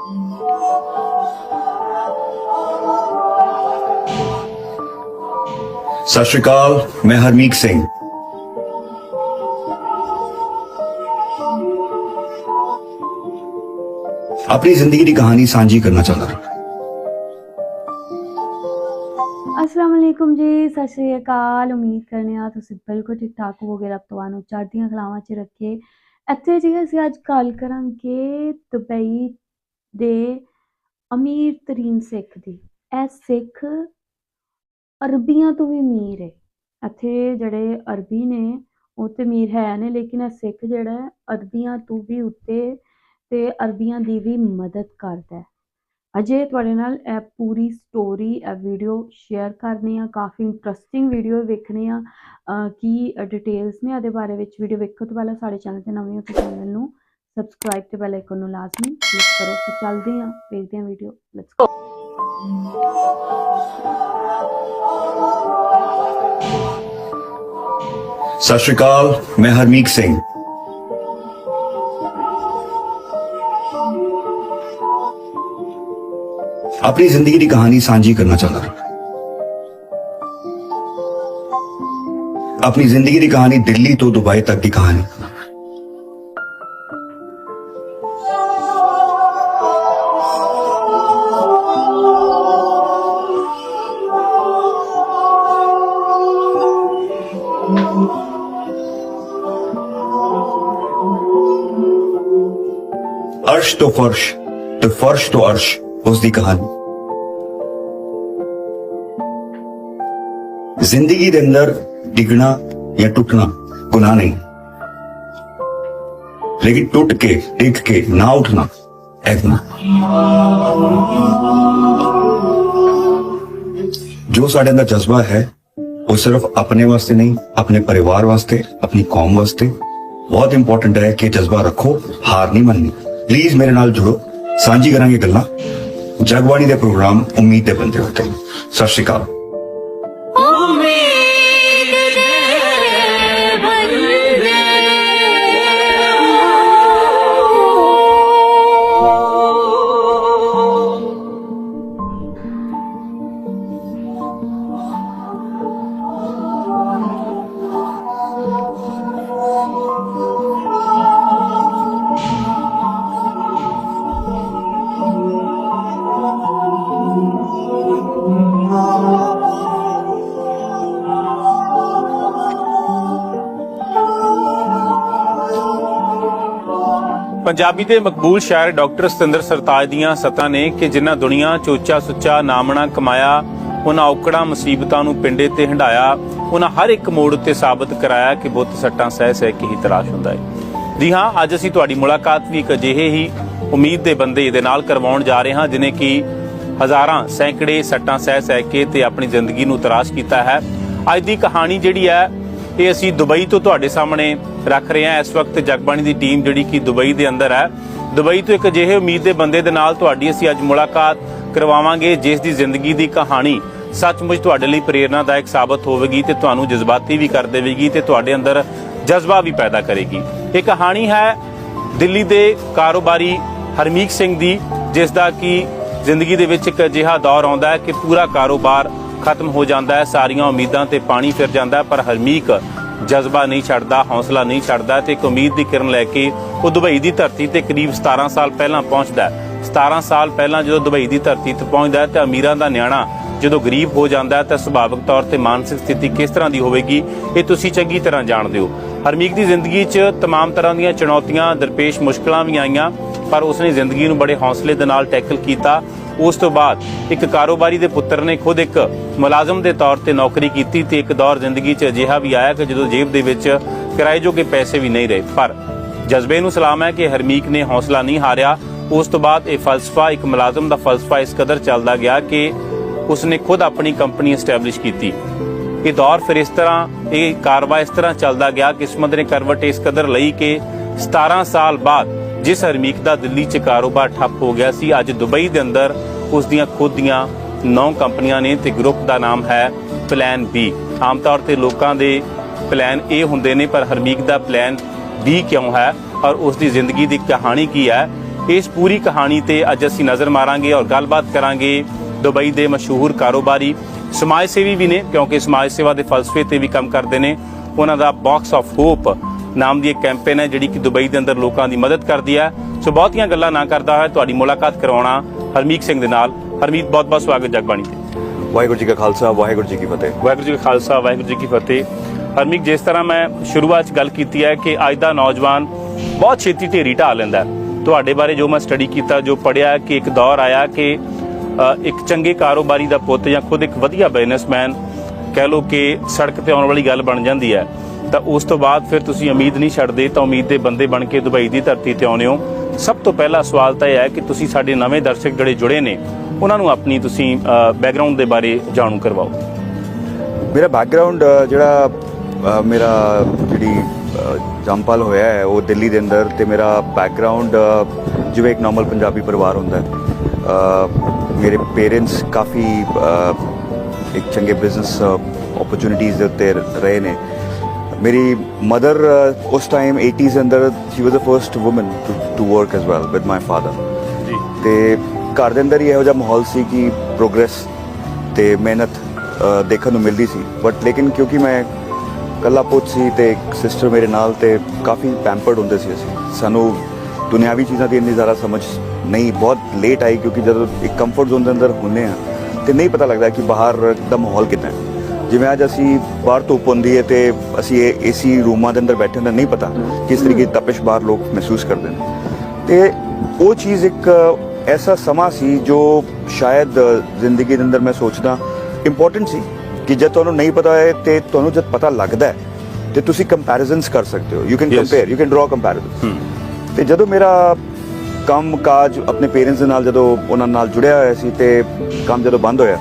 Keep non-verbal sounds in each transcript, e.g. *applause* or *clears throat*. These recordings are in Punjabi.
ਸਤਿ ਸ਼੍ਰੀ ਅਕਾਲ, ਮੈਂ ਹਰਮੀਤ ਸਿੰਘ। ਆਪਣੀ ਜ਼ਿੰਦਗੀ ਦੀ ਕਹਾਣੀ ਸਾਂਝੀ ਕਰਨਾ ਚਾਹੁੰਦਾ ਹਾਂ। ਅਸਲਾਮ ਅਲੈਕੁਮ ਜੀ, ਸਤਿ ਸ਼੍ਰੀ ਅਕਾਲ। ਉਮੀਦ ਕਰਨੇ ਆ ਤੁਸੀਂ ਬਿਲਕੁਲ ਠੀਕ ਠਾਕ ਹੋਵੋਗੇ, ਰੱਬ ਤੁਹਾਨੂੰ ਚੜ੍ਹਦੀਆਂ ਕਲਾਵਾਂ 'ਚ ਰੱਖੇ। ਇੱਥੇ ਜੀ ਅਸੀਂ ਅੱਜ ਗੱਲ ਕਰਾਂਗੇ ਦੁਬਈ ਦੇ ਅਮੀਰ ਤਰੀਨ ਸਿੱਖ ਦੀ। ਇਹ ਸਿੱਖ ਅਰਬੀਆਂ ਤੋਂ ਵੀ ਅਮੀਰ ਹੈ ਇੱਥੇ ਜਿਹੜੇ ਅਰਬੀ ਨੇ, ਉਹ ਤੇ ਅਮੀਰ ਹੈ ਨੇ, ਲੇਕਿਨ ਇਹ ਸਿੱਖ ਜਿਹੜਾ ਅਰਬੀਆਂ ਤੋਂ ਵੀ ਉੱਤੇ ਤੇ ਅਰਬੀਆਂ ਦੀ ਵੀ ਮਦਦ ਕਰਦਾ ਹੈ। ਅਜੇ ਤੁਹਾਡੇ ਨਾਲ ਇਹ ਪੂਰੀ ਸਟੋਰੀ ਇਹ ਵੀਡੀਓ ਸ਼ੇਅਰ ਕਰਨੀ ਆ। ਕਾਫੀ ਇੰਟਰਸਟਿੰਗ ਵੀਡੀਓ ਵੇਖਣੀ ਆ। ਕੀ ਡਿਟੇਲਸ ਨੇ ਇਹਦੇ ਬਾਰੇ ਵਿੱਚ ਵੀਡੀਓ ਵੇਖੋ। ਤੋਂ ਪਹਿਲਾਂ ਸਾਡੇ ਚੈਨਲ ਤੇ ਨਵੇਂ ਹੋ ਤਾਂ ਚੈਨਲ ਨੂੰ ਸਬਸਕ੍ਰਾਈਬ ਤੇ ਬੈਲ ਆਈਕਨ ਨੂੰ ਲਾਜ਼ਮੀ ਕਲਿੱਕ ਕਰੋ ਤੇ ਚੱਲਦੇ ਆ ਵੇਖਦੇ ਆ ਵੀਡੀਓ ਲੈਟਸ ਗੋ ਸਤਿ ਸ਼੍ਰੀ ਅਕਾਲ, ਮੈਂ ਹਰਮੀਤ ਸਿੰਘ। ਆਪਣੀ ਜ਼ਿੰਦਗੀ ਦੀ ਕਹਾਣੀ ਸਾਂਝੀ ਕਰਨਾ ਚਾਹੁੰਦਾ ਹਾਂ। ਆਪਣੀ ਜ਼ਿੰਦਗੀ ਦੀ ਕਹਾਣੀ ਦਿੱਲੀ ਤੋਂ ਦੁਬਈ ਤੱਕ ਦੀ ਕਹਾਣੀ। ਅਰਸ਼ ਤੋਂ ਫਰਸ਼ ਤੇ ਫਰਸ਼ ਤੋਂ ਅਰਸ਼ ਉਸ ਦੀ ਕਹਾਣੀ ਜ਼ਿੰਦਗੀ ਦੇ ਅੰਦਰ ਡਿੱਗਣਾ ਜਾਂ ਟੁੱਟਣਾ ਗੁਨਾਹ ਨਹੀਂ ਲੇਕਿਨ ਟੁੱਟ ਕੇ ਡਿੱਗ ਕੇ ਨਾ ਉੱਠਣਾ ਇਹ ਗੁਨਾਹ ਜੋ ਸਾਡੇ ਅੰਦਰ ਜਜ਼ਬਾ ਹੈ ਉਹ ਸਿਰਫ ਆਪਣੇ ਵਾਸਤੇ ਨਹੀਂ ਆਪਣੇ ਪਰਿਵਾਰ ਵਾਸਤੇ ਆਪਣੀ ਕੌਮ ਵਾਸਤੇ ਬਹੁਤ ਇੰਪੋਰਟੈਂਟ ਹੈ ਕਿ ਜਜ਼ਬਾ ਪਲੀਜ਼ ਮੇਰੇ ਨਾਲ ਜੁੜੋ। ਸਾਂਝੀ ਕਰਾਂਗੇ ਗੱਲਾਂ। ਜਗਬਾਣੀ ਦੇ ਪ੍ਰੋਗਰਾਮ ਉਮੀਦ ਦੇ ਬੰਦੇ ਉੱਤੇ ਸਤਿ ਸ਼੍ਰੀ ਅਕਾਲ। ਪੰਜਾਬੀ ਦੇ ਮਕਬੂਲ ਸ਼ਾਇਰ ਡਾਕਟਰ ਸਤਿੰਦਰ ਸਰਤਾਜ ਦੀਆਂ ਸਤਾਂ ਨੇ ਕਿ ਜਿਨ੍ਹਾਂ ਦੁਨੀਆ ਚ ਸੁੱਚਾ ਨਾਮਣਾ ਕਮਾਇਆ, ਉਹਨਾਂ ਔਕੜਾਂ ਮੁਸੀਬਤਾਂ ਨੂੰ ਪਿੰਡੇ ਤੇ ਹੰਡਾਇਆ, ਉਹਨਾਂ ਹਰ ਇੱਕ ਮੋੜ ਉੱਤੇ ਸਾਬਤ ਕਰਾਇਆ ਕਿ ਬੁੱਤ ਸੱਟਾਂ ਸਹਿ ਸਹਿ ਕੇ ਹੀ ਤਰਾਸ਼ ਹੁੰਦਾ ਹੈ ਜੀ ਹਾਂ, ਅੱਜ ਅਸੀਂ ਤੁਹਾਡੀ ਮੁਲਾਕਾਤ ਵੀ ਇੱਕ ਅਜਿਹੇ ਹੀ ਉਮੀਦ ਦੇ ਬੰਦੇ ਦੇ ਨਾਲ ਕਰਵਾਉਣ ਜਾ ਰਹੇ ਹਾਂ, ਜਿਨੇ ਕਿ ਹਜ਼ਾਰਾਂ ਸੈਂਕੜੇ ਸੱਟਾਂ ਸਹਿ ਸਹਿ ਕੇ ਤੇ ਆਪਣੀ ਜ਼ਿੰਦਗੀ ਨੂੰ ਤਰਾਸ਼ ਕੀਤਾ ਹੈ। ਅੱਜ ਦੀ ਕਹਾਣੀ ਜਿਹੜੀ ਹੈ ਇਹ ਅਸੀਂ ਦੁਬਈ ਤੋਂ ਤੁਹਾਡੇ ਸਾਹਮਣੇ ਰੱਖ ਰਹੇ ਹਾਂ। ਇਸ ਵਕਤ ਜਗਬਾਣੀ ਦੀ ਟੀਮ ਜਿਹੜੀ ਕਿ ਦੁਬਈ ਦੇ ਅੰਦਰ ਹੈ। ਦੁਬਈ ਤੋਂ ਇੱਕ ਅਜਿਹੇ ਉਮੀਦ ਦੇ ਬੰਦੇ ਦੇ ਨਾਲ ਤੁਹਾਡੀ ਅਸੀਂ ਅੱਜ ਮੁਲਾਕਾਤ ਕਰਵਾਵਾਂਗੇ, ਜਿਸ ਦੀ ਜ਼ਿੰਦਗੀ ਦੀ ਕਹਾਣੀ ਸੱਚਮੁੱਚ ਤੁਹਾਡੇ ਲਈ ਪ੍ਰੇਰਨਾਦਾਇਕ ਸਾਬਤ ਹੋਵੇਗੀ ਤੇ ਤੁਹਾਨੂੰ ਜਜ਼ਬਾਤੀ ਵੀ ਕਰ ਦੇਵੇਗੀ ਤੇ ਤੁਹਾਡੇ ਅੰਦਰ ਜਜ਼ਬਾ ਵੀ ਪੈਦਾ ਕਰੇਗੀ। ਇਹ ਕਹਾਣੀ ਹੈ ਦਿੱਲੀ ਦੇ ਕਾਰੋਬਾਰੀ ਹਰਮੀਤ ਸਿੰਘ ਦੀ, ਜਿਸ ਦਾ ਕਿ ਜ਼ਿੰਦਗੀ ਦੇ ਵਿੱਚ ਇੱਕ ਅਜਿਹਾ ਦੌਰ ਆਉਂਦਾ ਹੈ ਕਿ ਪੂਰਾ ਕਾਰੋਬਾਰ ਖਤਮ ਹੋ ਜਾਂਦਾ ਹੈ ਸਾਰੀਆਂ ਉਮੀਦਾਂ ਤੇ ਪਾਣੀ ਫਿਰ ਜਾਂਦਾ ਹੈ ਪਰ ਹਰਮੀਕ ਜਜ਼ਬਾ ਨਹੀਂ ਛੱਡਦਾ ਹੌਸਲਾ ਨਹੀਂ ਛੱਡਦਾ ਤੇ ਇੱਕ ਉਮੀਦ ਦੀ ਕਿਰਨ ਲੈ ਕੇ ਉਹ ਦੁਬਈ ਦੀ ਧਰਤੀ ਤੇ ਕਰੀਬ 17 ਸਾਲ ਪਹਿਲਾਂ ਪਹੁੰਚਦਾ ਹੈ 17 ਸਾਲ ਪਹਿਲਾਂ ਜਦੋਂ ਦੁਬਈ ਦੀ ਧਰਤੀ ਤੇ ਪਹੁੰਚਦਾ ਹੈ ਤੇ ਅਮੀਰਾਂ ਦਾ ਨਿਆਣਾ ਜਦੋਂ ਗਰੀਬ ਹੋ ਜਾਂਦਾ ਹੈ ਤਾਂ ਸੁਭਾਵਿਕ ਤੌਰ ਤੇ ਮਾਨਸਿਕ ਸਥਿਤੀ ਕਿਸ ਤਰ੍ਹਾਂ ਦੀ ਹੋਵੇਗੀ ਇਹ ਤੁਸੀਂ ਚੰਗੀ ਤਰ੍ਹਾਂ ਜਾਣਦੇ ਹੋ ਹਰਮੀਕ ਦੀ ਜ਼ਿੰਦਗੀ 'ਚ तमाम ਤਰ੍ਹਾਂ ਦੀਆਂ ਚੁਣੌਤੀਆਂ ਦਰਪੇਸ਼ ਮੁਸ਼ਕਲਾਂ ਵੀ ਆਈਆਂ ਪਰ ਉਸਨੇ ਜ਼ਿੰਦਗੀ ਨੂੰ ਬੜੇ ਹੌਸਲੇ ਦੇ ਨਾਲ ਟੈਕਲ ਕੀਤਾ ਉਸ ਤੋਂ ਬਾਅਦ ਇੱਕ ਕਾਰੋਬਾਰੀ ਦੇ ਪੁੱਤਰ ਨੇ ਖੁਦ ਇੱਕ ਮੁਲਾਜ਼ਮ ਦੇ ਤੌਰ ਤੇ ਨੌਕਰੀ ਕੀਤੀ ਤੇ ਇੱਕ ਦੌਰ ਜ਼ਿੰਦਗੀ 'ਚ ਅਜਿਹਾ ਵੀ ਆਇਆ ਕਿ ਜਦੋਂ ਜੇਬ ਦੇ ਵਿੱਚ ਕਿਰਾਏ ਜੋਗੇ ਪੈਸੇ ਵੀ ਨਹੀਂ ਰਹੇ। ਪਰ ਜਜ਼ਬੇ ਨੂੰ ਸਲਾਮ ਹੈ ਕਿ ਹਰਮੀਕ ਨੇ ਹੌਸਲਾ ਨਹੀਂ ਹਾਰਿਆ। ਉਸ ਤੋਂ ਬਾਅਦ ਇਹ ਫਲਸਫਾ, ਇੱਕ ਮੁਲਾਜ਼ਮ ਦਾ ਫਲਸਫਾ ਇਸ ਕਦਰ ਚੱਲਦਾ ਗਿਆ ਕਿ ਉਸਨੇ ਖੁਦ ਆਪਣੀ ਕੰਪਨੀ ਐਸਟੈਬਲਿਸ਼ ਕੀਤੀ। ਇਹ ਦੌਰ ਫਿਰ ਇਸ ਤਰ੍ਹਾਂ, ਇਹ ਕਾਰਵਾ ਇਸ ਤਰ੍ਹਾਂ ਚੱਲਦਾ ਗਿਆ, ਕਿਸਮਤ ਨੇ ਕਰਵਟ ਇਸ ਕਦਰ ਲਈ ਕਿ 17 ਸਾਲ ਬਾਅਦ ਜਿਸ ਹਰਮੀਕ ਦਾ ਦਿੱਲੀ 'ਚ ਕਾਰੋਬਾਰ ਠੱਪ ਹੋ ਗਿਆ ਸੀ, ਅੱਜ ਦੁਬਈ ਦੇ ਅੰਦਰ ਉਸ ਦੀਆਂ ਖੁਦ ਦੀਆਂ ਨੌ ਕੰਪਨੀਆਂ ਨੇ ਤੇ ਗਰੁੱਪ ਦਾ ਨਾਮ ਹੈ ਪਲਾਨ ਬੀ ਆਮ ਤੌਰ ਤੇ ਲੋਕਾਂ ਦੇ ਪਲਾਨ ਇਹ ਹੁੰਦੇ ਨੇ, ਪਰ ਹਰਮੀਕ ਦਾ ਪਲਾਨ ਬੀ ਕਿਉਂ ਹੈ ਔਰ ਉਸ ਦੀ ਜ਼ਿੰਦਗੀ ਦੀ ਕਹਾਣੀ ਕੀ ਹੈ? ਇਸ ਪੂਰੀ ਕਹਾਣੀ ਤੇ ਅੱਜ ਅਸੀਂ ਨਜ਼ਰ ਮਾਰਾਂਗੇ ਔਰ ਗੱਲਬਾਤ ਕਰਾਂਗੇ ਦੁਬਈ ਦੇ ਮਸ਼ਹੂਰ ਕਾਰੋਬਾਰੀ ਸਮਾਜ ਸੇਵੀ ਵੀ ਨੇ, ਕਿਉਂਕਿ ਸਮਾਜ ਸੇਵਾ ਦੇ ਫਲਸਫੇ ਤੇ ਵੀ ਕੰਮ ਕਰਦੇ ਨੇ। ਉਹਨਾਂ ਦਾ ਬਾਕਸ ਆਫ ਹੋਪ ਨਾਮ ਦੀ ਇੱਕ ਕੈਂਪੇਨ ਹੈ ਜਿਹੜੀ ਕਿ ਦੁਬਈ ਦੇ ਅੰਦਰ ਲੋਕਾਂ ਦੀ ਮਦਦ ਕਰਦੀ ਹੈ। ਸੋ ਬਹੁਤੀਆਂ ਗੱਲਾਂ ਨਾ ਕਰਦਾ ਹੈ ਤੁਹਾਡੀ ਮੁਲਾਕਾਤ ਕਰਵਾਉਣਾ ਹਰਮੀਤ ਸਿੰਘ ਦੇ ਨਾਲ। ਹਰਮੀਤ ਬਹੁਤ ਬਹੁਤ ਸਵਾਗਤ ਜਗਬਾਣੀ ਤੇ। ਵਾਹਿਗੁਰੂ ਜੀ ਕਾ ਖਾਲਸਾ ਵਾਹਿਗੁਰੂ ਜੀ ਕੀ ਫਤਿਹ। ਵਾਹਿਗੁਰੂ ਜੀ ਕਾ ਖਾਲਸਾ ਵਾਹਿਗੁਰੂ ਜੀ ਕੀ ਫਤਿਹ। ਹਰਮੀਤ ਜਿਸ ਤਰ੍ਹਾਂ ਮੈਂ ਸ਼ੁਰੂਆਤ 'ਚ ਗੱਲ ਕੀਤੀ ਹੈ ਕਿ ਅੱਜ ਦਾ ਨੌਜਵਾਨ ਬਹੁਤ ਛੇਤੀ ਢੇਰੀ ਢਾਹ ਲੈਂਦਾ। ਤੁਹਾਡੇ ਬਾਰੇ ਜੋ ਮੈਂ ਸਟੱਡੀ ਕੀਤਾ ਜੋ ਪੜਿਆ ਕਿ ਇੱਕ ਦੌਰ ਆਇਆ ਕਿ ਇੱਕ ਚੰਗੇ ਕਾਰੋਬਾਰੀ ਦਾ ਪੁੱਤ ਜਾਂ ਖੁਦ ਇੱਕ ਵਧੀਆ ਬਿਜ਼ਨਸਮੈਨ ਕਹਿ ਲਓ ਕਿ ਸੜਕ ਤੇ ਆਉਣ ਵਾਲੀ ਗੱਲ ਬਣ ਜਾਂਦੀ ਹੈ। ਤਾਂ ਉਸ ਤੋਂ ਬਾਅਦ ਫਿਰ ਤੁਸੀਂ ਉਮੀਦ ਨਹੀਂ ਛੱਡਦੇ, ਤਾਂ ਉਮੀਦ ਦੇ ਬੰਦੇ ਬਣ ਕੇ ਦੁਬਈ ਦੀ ਧਰਤੀ ਤੇ ਆਉਨੇ ਹੋ। ਸਭ ਤੋਂ ਪਹਿਲਾ ਸਵਾਲ ਤਾਂ ਇਹ ਹੈ ਕਿ ਤੁਸੀਂ ਸਾਡੇ ਨਵੇਂ ਦਰਸ਼ਕ ਜਿਹੜੇ ਜੁੜੇ ਨੇ, ਉਹਨਾਂ ਨੂੰ ਆਪਣੀ ਤੁਸੀਂ ਬੈਕਗ੍ਰਾਉਂਡ ਦੇ ਬਾਰੇ ਜਾਣੂ ਕਰਵਾਓ। ਮੇਰਾ ਬੈਕਗ੍ਰਾਉਂਡ ਜਿਹੜਾ ਮੇਰਾ ਜਿਹੜੀ ਜੰਪਲ ਹੋਇਆ ਹੈ, ਉਹ ਦਿੱਲੀ ਦੇ ਅੰਦਰ ਤੇ ਮੇਰਾ ਬੈਕਗ੍ਰਾਉਂਡ ਜਿਵੇਂ ਇੱਕ ਨਾਰਮਲ ਪੰਜਾਬੀ ਪਰਿਵਾਰ ਹੁੰਦਾ ਹੈ। ਮੇਰੇ ਪੇਰੈਂਟਸ ਕਾਫੀ ਇੱਕ ਚੰਗੇ ਬਿਜ਼ਨਸ ਓਪਰਚੁਨਿਟੀਜ਼ ਦੇ ਉੱਤੇ ਰਹੇ ਨੇ। ਮੇਰੀ ਮਦਰ ਉਸ ਟਾਈਮ 80s ਦੇ ਅੰਦਰ she was the first woman to work as well with my father ji ਤੇ ਘਰ ਦੇ ਅੰਦਰ ਹੀ ਇਹੋ ਜਿਹਾ ਮਾਹੌਲ ਸੀ ਕਿ ਪ੍ਰੋਗਰੈਸ ਤੇ ਮਿਹਨਤ ਦੇਖਣ ਨੂੰ ਮਿਲਦੀ ਸੀ ਬਟ ਲੇਕਿਨ ਕਿਉਂਕਿ ਮੈਂ ਕੱਲਾ ਪੁੱਤ ਸੀ ਤੇ ਇੱਕ ਸਿਸਟਰ ਮੇਰੇ ਨਾਲ ਤੇ ਕਾਫੀ ਪੈਂਪਰਡ ਹੁੰਦੇ ਸੀ ਅਸੀਂ ਸਾਨੂੰ ਦੁਨਿਆਵੀ ਚੀਜ਼ਾਂ ਦੀ ਇੰਨੀ ਜ਼ਿਆਦਾ ਸਮਝ ਨਹੀਂ ਬਹੁਤ ਲੇਟ ਆਈ ਕਿਉਂਕਿ ਜਦੋਂ ਇੱਕ ਕੰਫਰਟ ਜ਼ੋਨ ਦੇ ਅੰਦਰ ਹੁੰਨੇ ਆ ਤੇ ਨਹੀਂ ਪਤਾ ਲੱਗਦਾ ਕਿ ਬਾਹਰ ਦਾ ਮਾਹੌਲ ਕਿਦਾਂ ਹੈ ਜਿਵੇਂ ਅੱਜ ਅਸੀਂ ਬਾਹਰ ਧੁੱਪ ਹੁੰਦੀ ਹੈ ਤੇ ਅਸੀਂ ਇਹ ਏਸੀ ਰੂਮਾਂ ਦੇ ਅੰਦਰ ਬੈਠੇ ਹੁੰਦੇ ਨਹੀਂ ਪਤਾ ਕਿਸ ਤਰੀਕੇ ਦੀ ਤਪਸ਼ ਬਾਹਰ ਲੋਕ ਮਹਿਸੂਸ ਕਰਦੇ ਨੇ। ਤੇ ਉਹ ਚੀਜ਼ ਇੱਕ ਐਸਾ ਸਮਾਂ ਸੀ ਜੋ ਸ਼ਾਇਦ ਜ਼ਿੰਦਗੀ ਦੇ ਅੰਦਰ ਮੈਂ ਸੋਚਦਾ ਇੰਪੋਰਟੈਂਟ ਸੀ ਕਿ ਜਦ ਤੁਹਾਨੂੰ ਨਹੀਂ ਪਤਾ ਹੈ ਤੇ ਤੁਹਾਨੂੰ ਜਦ ਪਤਾ ਲੱਗਦਾ ਹੈ ਤੇ ਤੁਸੀਂ ਕੰਪੈਰੀਜ਼ਨਸ ਕਰ ਸਕਦੇ ਹੋ। You can. Compare you can draw comparisons ਹੂੰ। ਤੇ ਜਦੋਂ ਮੇਰਾ ਕੰਮ ਕਾਜ ਆਪਣੇ ਪੇਰੈਂਟਸ ਦੇ ਨਾਲ ਜਦੋਂ ਉਹਨਾਂ ਨਾਲ ਜੁੜਿਆ ਹੋਇਆ ਸੀ ਤੇ ਕੰਮ ਜਦੋਂ ਬੰਦ ਹੋਇਆ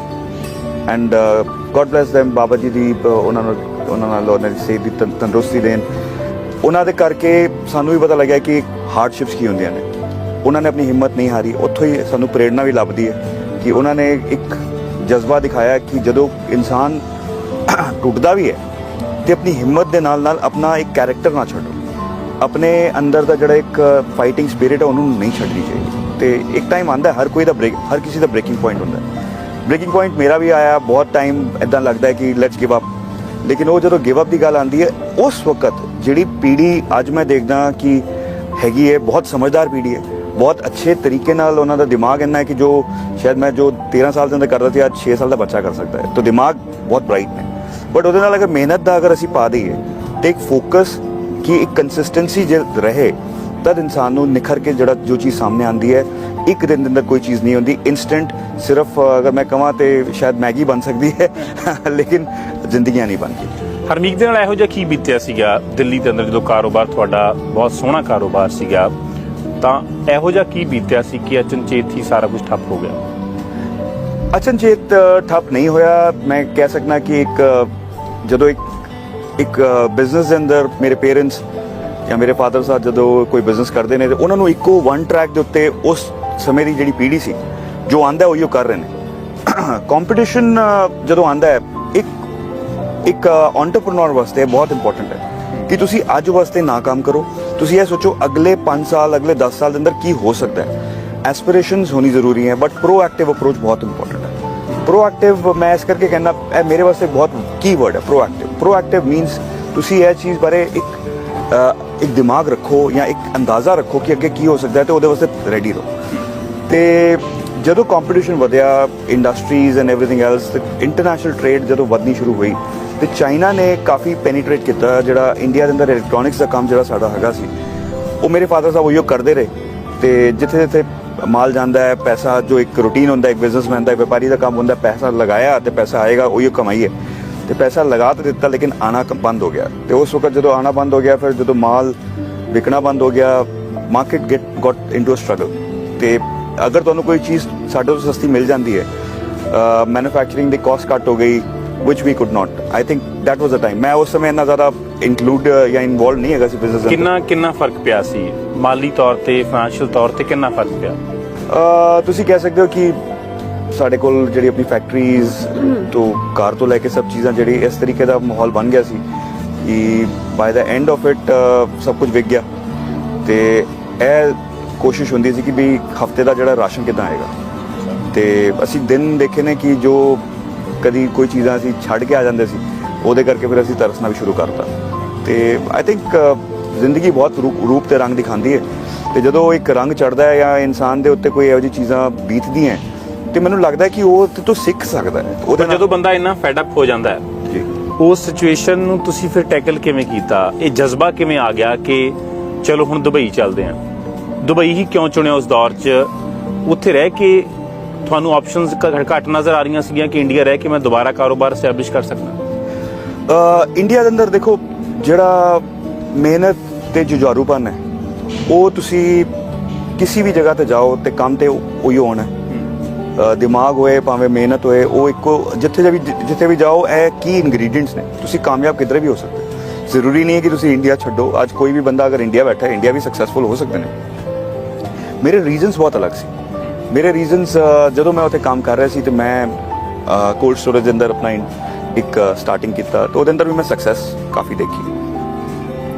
and God bless them Baba ji ਦੀ ਉਹਨਾਂ ਨੂੰ, ਉਹਨਾਂ ਨਾਲ ਉਹਨਾਂ ਦੀ ਸਿਹਤ ਦੀ ਤੰ- ਤੰਦਰੁਸਤੀ ਦੇਣ। ਉਹਨਾਂ ਦੇ ਕਰਕੇ ਸਾਨੂੰ ਵੀ ਪਤਾ ਲੱਗਿਆ ਕਿ ਹਾਰਡਸ਼ਿਪਸ ਕੀ ਹੁੰਦੀਆਂ ਨੇ। ਉਹਨਾਂ ਨੇ ਆਪਣੀ ਹਿੰਮਤ ਨਹੀਂ ਹਾਰੀ, ਉੱਥੋਂ ਹੀ ਸਾਨੂੰ ਪ੍ਰੇਰਣਾ ਵੀ ਲੱਭਦੀ ਹੈ ਕਿ ਉਹਨਾਂ ਨੇ ਇੱਕ ਜਜ਼ਬਾ ਦਿਖਾਇਆ ਕਿ ਜਦੋਂ ਇਨਸਾਨ *clears throat* ਟੁੱਟਦਾ ਵੀ ਹੈ ਤੇ ਆਪਣੀ ਹਿੰਮਤ ਦੇ ਨਾਲ ਨਾਲ ਆਪਣਾ ਇੱਕ ਕੈਰੈਕਟਰ ਨਾ ਛੱਡੋ। ਆਪਣੇ ਅੰਦਰ ਦਾ ਜਿਹੜਾ ਇੱਕ ਫਾਈਟਿੰਗ ਸਪਿਰਿਟ ਹੈ, ਉਹਨੂੰ ਨਹੀਂ ਛੱਡਣੀ ਚਾਹੀਦੀ। ਤੇ ਇੱਕ ਟਾਈਮ ਆਂਦਾ ਹਰ ਕੋਈ ਦਾ ਬ੍ਰੇਕ ਹਰ ਕਿਸੇ ਦਾ ਬ੍ਰੇਕਿੰਗ ਪੁਆਇੰਟ ਹੁੰਦਾ ਹੈ। ਬ੍ਰੇਕਿੰਗ ਪੁਆਇੰਟ ਮੇਰਾ ਵੀ ਆਇਆ, ਬਹੁਤ ਟਾਈਮ ਇਦਾਂ ਲੱਗਦਾ ਹੈ ਕਿ ਲੈਟਸ ਗਿਵ ਅਪ ਲੇਕਿਨ ਉਹ ਜਦੋਂ ਗਿਵ ਅਪ ਦੀ ਗੱਲ ਆਂਦੀ ਹੈ, ਉਸ ਵਕਤ ਜਿਹੜੀ ਪੀੜ੍ਹੀ ਅੱਜ ਮੈਂ ਦੇਖਦਾ ਕਿ ਹੈਗੀ ਹੈ, ਬਹੁਤ ਸਮਝਦਾਰ ਪੀੜ੍ਹੀ ਹੈ, ਬਹੁਤ ਅੱਛੇ ਤਰੀਕੇ ਨਾਲ ਉਹਨਾਂ ਦਾ ਦਿਮਾਗ ਇੰਨਾ ਹੈ ਕਿ ਜੋ ਸ਼ਾਇਦ ਮੈਂ ਜੋ 13 ਸਾਲ ਦੇ ਅੰਦਰ ਕਰਦਾ ਸੀ, ਅੱਜ 6 ਸਾਲ ਦਾ ਬੱਚਾ ਕਰ ਸਕਦਾ ਹੈ। ਤਾਂ ਦਿਮਾਗ ਬਹੁਤ ਬ੍ਰਾਈਟ ਨੇ। ਬਟ ਉਹਦੇ ਨਾਲ ਅਗਰ ਮਿਹਨਤ ਦਾ ਅਗਰ ਅਸੀਂ ਪਾ ਦਈਏ, ਤੇ ਇੱਕ ਫੋਕਸ ਕਿ ਇੱਕ ਕੰਸਿਸਟੈਂਸੀ ਜੇ ਰਹੇ, ਤਦ ਇਨਸਾਨ ਨੂੰ ਨਿਖਰ ਕੇ ਜਿਹੜਾ ਜੋ ਚੀਜ਼ ਸਾਹਮਣੇ ਆਂਦੀ ਹੈ ਇੱਕ ਦਿਨ ਦੇ ਅੰਦਰ ਕੋਈ ਚੀਜ਼ ਨਹੀਂ ਹੁੰਦੀ ਇਨਸਟੈਂਟ ਸਿਰਫ ਅਗਰ ਮੈਂ ਕਹਾਂ ਤੇ ਸ਼ਾਇਦ ਮੈਗੀ ਬਣ ਸਕਦੀ ਹੈ *laughs* ਲੇਕਿਨ ਜ਼ਿੰਦਗੀਆਂ ਨਹੀਂ ਬਣਦੀ ਹਰਮੀਤ ਦੇ ਨਾਲ ਇਹੋ ਜਿਹਾ ਕੀ ਬੀਤਿਆ ਸੀਗਾ? ਦਿੱਲੀ ਦੇ ਅੰਦਰ ਜਦੋਂ ਕਾਰੋਬਾਰ ਤੁਹਾਡਾ ਬਹੁਤ ਸੋਹਣਾ ਕਾਰੋਬਾਰ ਸੀਗਾ ਤਾਂ ਇਹੋ ਜਿਹਾ ਕੀ ਬੀਤਿਆ ਸੀ ਕਿ ਅਚਨਚੇਤ ਹੀ ਸਾਰਾ ਕੁਝ ਠੱਪ ਹੋ ਗਿਆ? ਅਚਨਚੇਤ ਠੱਪ ਨਹੀਂ ਹੋਇਆ। ਮੈਂ ਕਹਿ ਸਕਦਾ ਕਿ ਇੱਕ ਜਦੋਂ ਇੱਕ ਇੱਕ ਬਿਜ਼ਨਸ ਦੇ ਅੰਦਰ ਮੇਰੇ ਪੇਰੈਂਟਸ ਜਾਂ ਮੇਰੇ ਫਾਦਰ ਸਾਹਿਬ ਜਦੋਂ ਕੋਈ ਬਿਜ਼ਨਸ ਕਰਦੇ ਨੇ ਤੇ ਉਹਨਾਂ ਨੂੰ ਇੱਕੋ ਵਨ ਟਰੈਕ ਦੇ ਉੱਤੇ ਉਸ ਸਮੇਂ ਦੀ ਜਿਹੜੀ ਪੀੜ੍ਹੀ ਸੀ, ਜੋ ਆਂਦਾ ਉਹੀ ਉਹ ਕਰ ਰਹੇ ਨੇ। ਕੰਪੀਟੀਸ਼ਨ ਜਦੋਂ ਆਂਦਾ ਹੈ, ਇੱਕ ਇੱਕ ਐਂਟਰਪ੍ਰੀਨਿਓਰ ਵਾਸਤੇ ਬਹੁਤ ਇੰਪੋਰਟੈਂਟ ਹੈ ਕਿ ਤੁਸੀਂ ਅੱਜ ਵਾਸਤੇ ਨਾ ਕੰਮ ਕਰੋ। ਤੁਸੀਂ ਇਹ ਸੋਚੋ ਅਗਲੇ 5 ਸਾਲ, ਅਗਲੇ 10 ਸਾਲ ਦੇ ਅੰਦਰ ਕੀ ਹੋ ਸਕਦਾ ਹੈ। ਐਸਪੀਰੇਸ਼ਨਸ ਹੋਣੀ ਜ਼ਰੂਰੀ ਹੈ ਬਟ ਪ੍ਰੋਐਕਟਿਵ ਅਪਰੋਚ ਬਹੁਤ ਇੰਪੋਰਟੈਂਟ ਹੈ। ਪ੍ਰੋਐਕਟਿਵ ਮੈਂ ਇਸ ਕਰਕੇ ਕਹਿੰਦਾ, ਇਹ ਮੇਰੇ ਵਾਸਤੇ ਬਹੁਤ ਕੀ ਵਰਡ ਹੈ ਪ੍ਰੋਐਕਟਿਵ ਪ੍ਰੋਐਕਟਿਵ ਮੀਨਸ ਤੁਸੀਂ ਇਹ ਚੀਜ਼ ਬਾਰੇ ਇੱਕ ਇੱਕ ਦਿਮਾਗ ਰੱਖੋ ਜਾਂ ਇੱਕ ਅੰਦਾਜ਼ਾ ਰੱਖੋ ਕਿ ਅੱਗੇ ਕੀ ਹੋ ਸਕਦਾ ਹੈ ਤੇ ਉਹਦੇ ਵਾਸਤੇ ਰੈਡੀ ਰਹੋ। ਤੇ ਜਦੋਂ ਕੰਪੀਟੀਸ਼ਨ ਵਧਿਆ industries and everything else international trade ਜਦੋਂ ਵਧਣੀ ਸ਼ੁਰੂ ਹੋਈ, ਤੇ ਚਾਈਨਾ ਨੇ ਕਾਫੀ ਪੈਨੀਟ੍ਰੇਟ ਕੀਤਾ, ਜਿਹੜਾ ਇੰਡੀਆ ਦੇ ਅੰਦਰ ਇਲੈਕਟ੍ਰੋਨਿਕਸ ਦਾ ਕੰਮ ਜਿਹੜਾ ਸਾਡਾ ਹੈਗਾ ਸੀ, ਉਹ ਮੇਰੇ ਫਾਦਰ ਸਾਹਿਬ ਉਹੀ ਕਰਦੇ ਰਹੇ, ਤੇ ਜਿੱਥੇ ਜਿੱਥੇ ਮਾਲ ਜਾਂਦਾ ਹੈ, ਪੈਸਾ ਜੋ ਇੱਕ ਰੁਟੀਨ ਹੁੰਦਾ, ਇੱਕ ਬਿਜ਼ਨਸਮੈਨ ਦਾ ਵਪਾਰੀ ਦਾ ਕੰਮ ਹੁੰਦਾ, ਪੈਸਾ ਲਗਾਇਆ ਤੇ ਪੈਸਾ ਆਏਗਾ, ਉਹੀ ਕਮਾਈਏ ਤੇ ਪੈਸਾ ਲਗਾ ਤਾਂ ਦਿੱਤਾ, ਲੇਕਿਨ ਆਣਾ ਬੰਦ ਹੋ ਗਿਆ। ਤੇ ਉਸ ਵਕਤ ਜਦੋਂ ਆਣਾ ਬੰਦ ਹੋ ਗਿਆ, ਫਿਰ ਜਦੋਂ ਮਾਲ ਵਿਕਣਾ ਬੰਦ ਹੋ ਗਿਆ market get got into struggle ਤੇ ਅਗਰ ਤੁਹਾਨੂੰ ਕੋਈ ਚੀਜ਼ ਸਾਡੇ ਤੋਂ ਸਸਤੀ ਮਿਲ ਜਾਂਦੀ ਹੈ ਮੈਨੂਫੈਕਚਰਿੰਗ ਦੀ ਕਾਸਟ ਘੱਟ ਹੋ ਗਈ which we could not. I think that was the time. ਮੈਂ ਉਸ ਸਮੇਂ ਇੰਨਾ ਜ਼ਿਆਦਾ ਇਨਕਲੂਡ ਜਾਂ ਇਨਵੋਲਵ ਨਹੀਂ ਹੈਗਾ ਸੀ ਬਿਜ਼ਨਸ। ਕਿੰਨਾ ਕਿੰਨਾ ਫ਼ਰਕ ਪਿਆ ਸੀ? ਮਾਲੀ ਤੌਰ ਤੇ ਫਾਈਨੈਂਸ਼ੀਅਲ ਤੌਰ ਤੇ ਕਿੰਨਾ ਫ਼ਰਕ ਪਿਆ? ਤੁਸੀਂ ਕਹਿ ਸਕਦੇ ਹੋ ਕਿ ਸਾਡੇ ਕੋਲ ਜਿਹੜੀ ਆਪਣੀ ਫੈਕਟਰੀਜ਼ ਤੋਂ ਕਾਰ ਤੋਂ ਲੈ ਕੇ ਸਭ ਚੀਜ਼ਾਂ ਜਿਹੜੀ ਇਸ ਤਰੀਕੇ ਦਾ ਮਾਹੌਲ ਬਣ ਗਿਆ ਸੀ ਕਿ by the end of it ਸਭ ਕੁਝ ਵਿਕ ਗਿਆ। ਤੇ ਇਹ ਕੋਸ਼ਿਸ਼ ਹੁੰਦੀ ਸੀ ਕਿ ਵੀ ਹਫ਼ਤੇ ਦਾ ਜਿਹੜਾ ਰਾਸ਼ਨ ਕਿੱਦਾਂ ਆਏਗਾ। ਤੇ ਅਸੀਂ ਦਿਨ ਦੇਖੇ ਨੇ ਕਿ ਜੋ ਕਦੀ ਕੋਈ ਚੀਜ਼ਾਂ ਅਸੀਂ ਛੱਡ ਕੇ ਆ ਜਾਂਦੇ ਸੀ ਉਹਦੇ ਕਰਕੇ ਫਿਰ ਅਸੀਂ ਤਰਸਣਾ ਵੀ ਸ਼ੁਰੂ ਕਰਤਾ। ਤੇ ਆਈ ਥਿੰਕ ਜ਼ਿੰਦਗੀ ਬਹੁਤ ਰੂਪ ਰੂਪ ਤੇ ਰੰਗ ਦਿਖਾਉਂਦੀ ਹੈ। ਤੇ ਜਦੋਂ ਇੱਕ ਰੰਗ ਚੜਦਾ ਹੈ ਜਾਂ ਇਨਸਾਨ ਦੇ ਉੱਤੇ ਕੋਈ ਇਹੋ ਜਿਹੀ ਚੀਜ਼ਾਂ ਬੀਤਦੀਆਂ ਤੇ ਮੈਨੂੰ ਲੱਗਦਾ ਕਿ ਉਹ ਤੇ ਤੋਂ ਸਿੱਖ ਸਕਦਾ ਹੈ। ਨਾਲ- ਜਦੋਂ ਬੰਦਾ ਇੰਨਾ ਫੈਡ ਅਪ ਹੋ ਜਾਂਦਾ ਹੈ ਜੀ। ਉਸ ਸਿਚੁਏਸ਼ਨ ਨੂੰ ਤੁਸੀਂ ਫਿਰ ਟੈਕਲ ਕਿਵੇਂ ਕੀਤਾ? ਇਹ ਜਜ਼ਬਾ ਕਿਵੇਂ ਆ ਗਿਆ ਕਿ ਚਲੋ ਹੁਣ ਦੁਬਈ ਚੱਲਦੇ ਹਾਂ? ਦੁਬਈ ਹੀ ਕਿਉਂ ਚੁਣਿਆ ਉਸ ਦੌਰ 'ਚ? ਉੱਥੇ ਰਹਿ ਕੇ ਤੁਹਾਨੂੰ ਆਪਸ਼ਨਸ ਘੱਟ ਨਜ਼ਰ ਆ ਰਹੀਆਂ ਸੀਗੀਆਂ ਕਿ ਇੰਡੀਆ ਰਹਿ ਕੇ ਮੈਂ ਦੁਬਾਰਾ ਕਾਰੋਬਾਰ ਸਟੈਬਲਿਸ਼ ਕਰ ਸਕਦਾ। ਇੰਡੀਆ ਦੇ ਅੰਦਰ ਦੇਖੋ, ਜਿਹੜਾ ਮਿਹਨਤ ਤੇ ਜੁਝਾਰੂਪਨ ਹੈ, ਉਹ ਤੁਸੀਂ ਕਿਸੇ ਵੀ ਜਗ੍ਹਾ ਤੇ ਜਾਓ ਤੇ ਕੰਮ ਤੇ ਉਹੀ ਹੋਣਾ ਦਿਮਾਗ ਹੋਏ, ਭਾਵੇਂ ਮਿਹਨਤ ਹੋਏ, ਉਹ ਇੱਕੋ ਜਿੱਥੇ ਵੀ ਜਿੱਥੇ ਵੀ ਜਾਓ, ਇਹ ਕੀ ਇਨਗਰੀਡੀਅੰਟਸ ਨੇ? ਤੁਸੀਂ ਕਾਮਯਾਬ ਕਿਧਰੇ ਵੀ ਹੋ ਸਕਦੇ ਹੋ। ਜ਼ਰੂਰੀ ਨਹੀਂ ਹੈ ਕਿ ਤੁਸੀਂ ਇੰਡੀਆ ਛੱਡੋ। ਅੱਜ ਕੋਈ ਵੀ ਬੰਦਾ ਅਗਰ ਇੰਡੀਆ ਬੈਠਾ ਹੈ ਇੰਡੀਆ ਵੀ ਸਕਸੈਸਫੁਲ ਹੋ ਸਕਦੇ ਨੇ। ਮੇਰੇ ਰੀਜ਼ਨਸ ਬਹੁਤ ਅਲੱਗ ਸੀ। ਮੇਰੇ ਰੀਜ਼ਨਸ ਜਦੋਂ ਮੈਂ ਉੱਥੇ ਕੰਮ ਕਰ ਰਿਹਾ ਸੀ ਤੇ ਮੈਂ ਕੋਲਡ ਸਟੋਰੇਜ ਦੇ ਅੰਦਰ ਆਪਣਾ ਇੱਕ ਸਟਾਰਟਿੰਗ ਕੀਤਾ ਤਾਂ ਉਹਦੇ ਅੰਦਰ ਵੀ ਮੈਂ ਸਕਸੈਸ ਕਾਫੀ ਦੇਖੀ।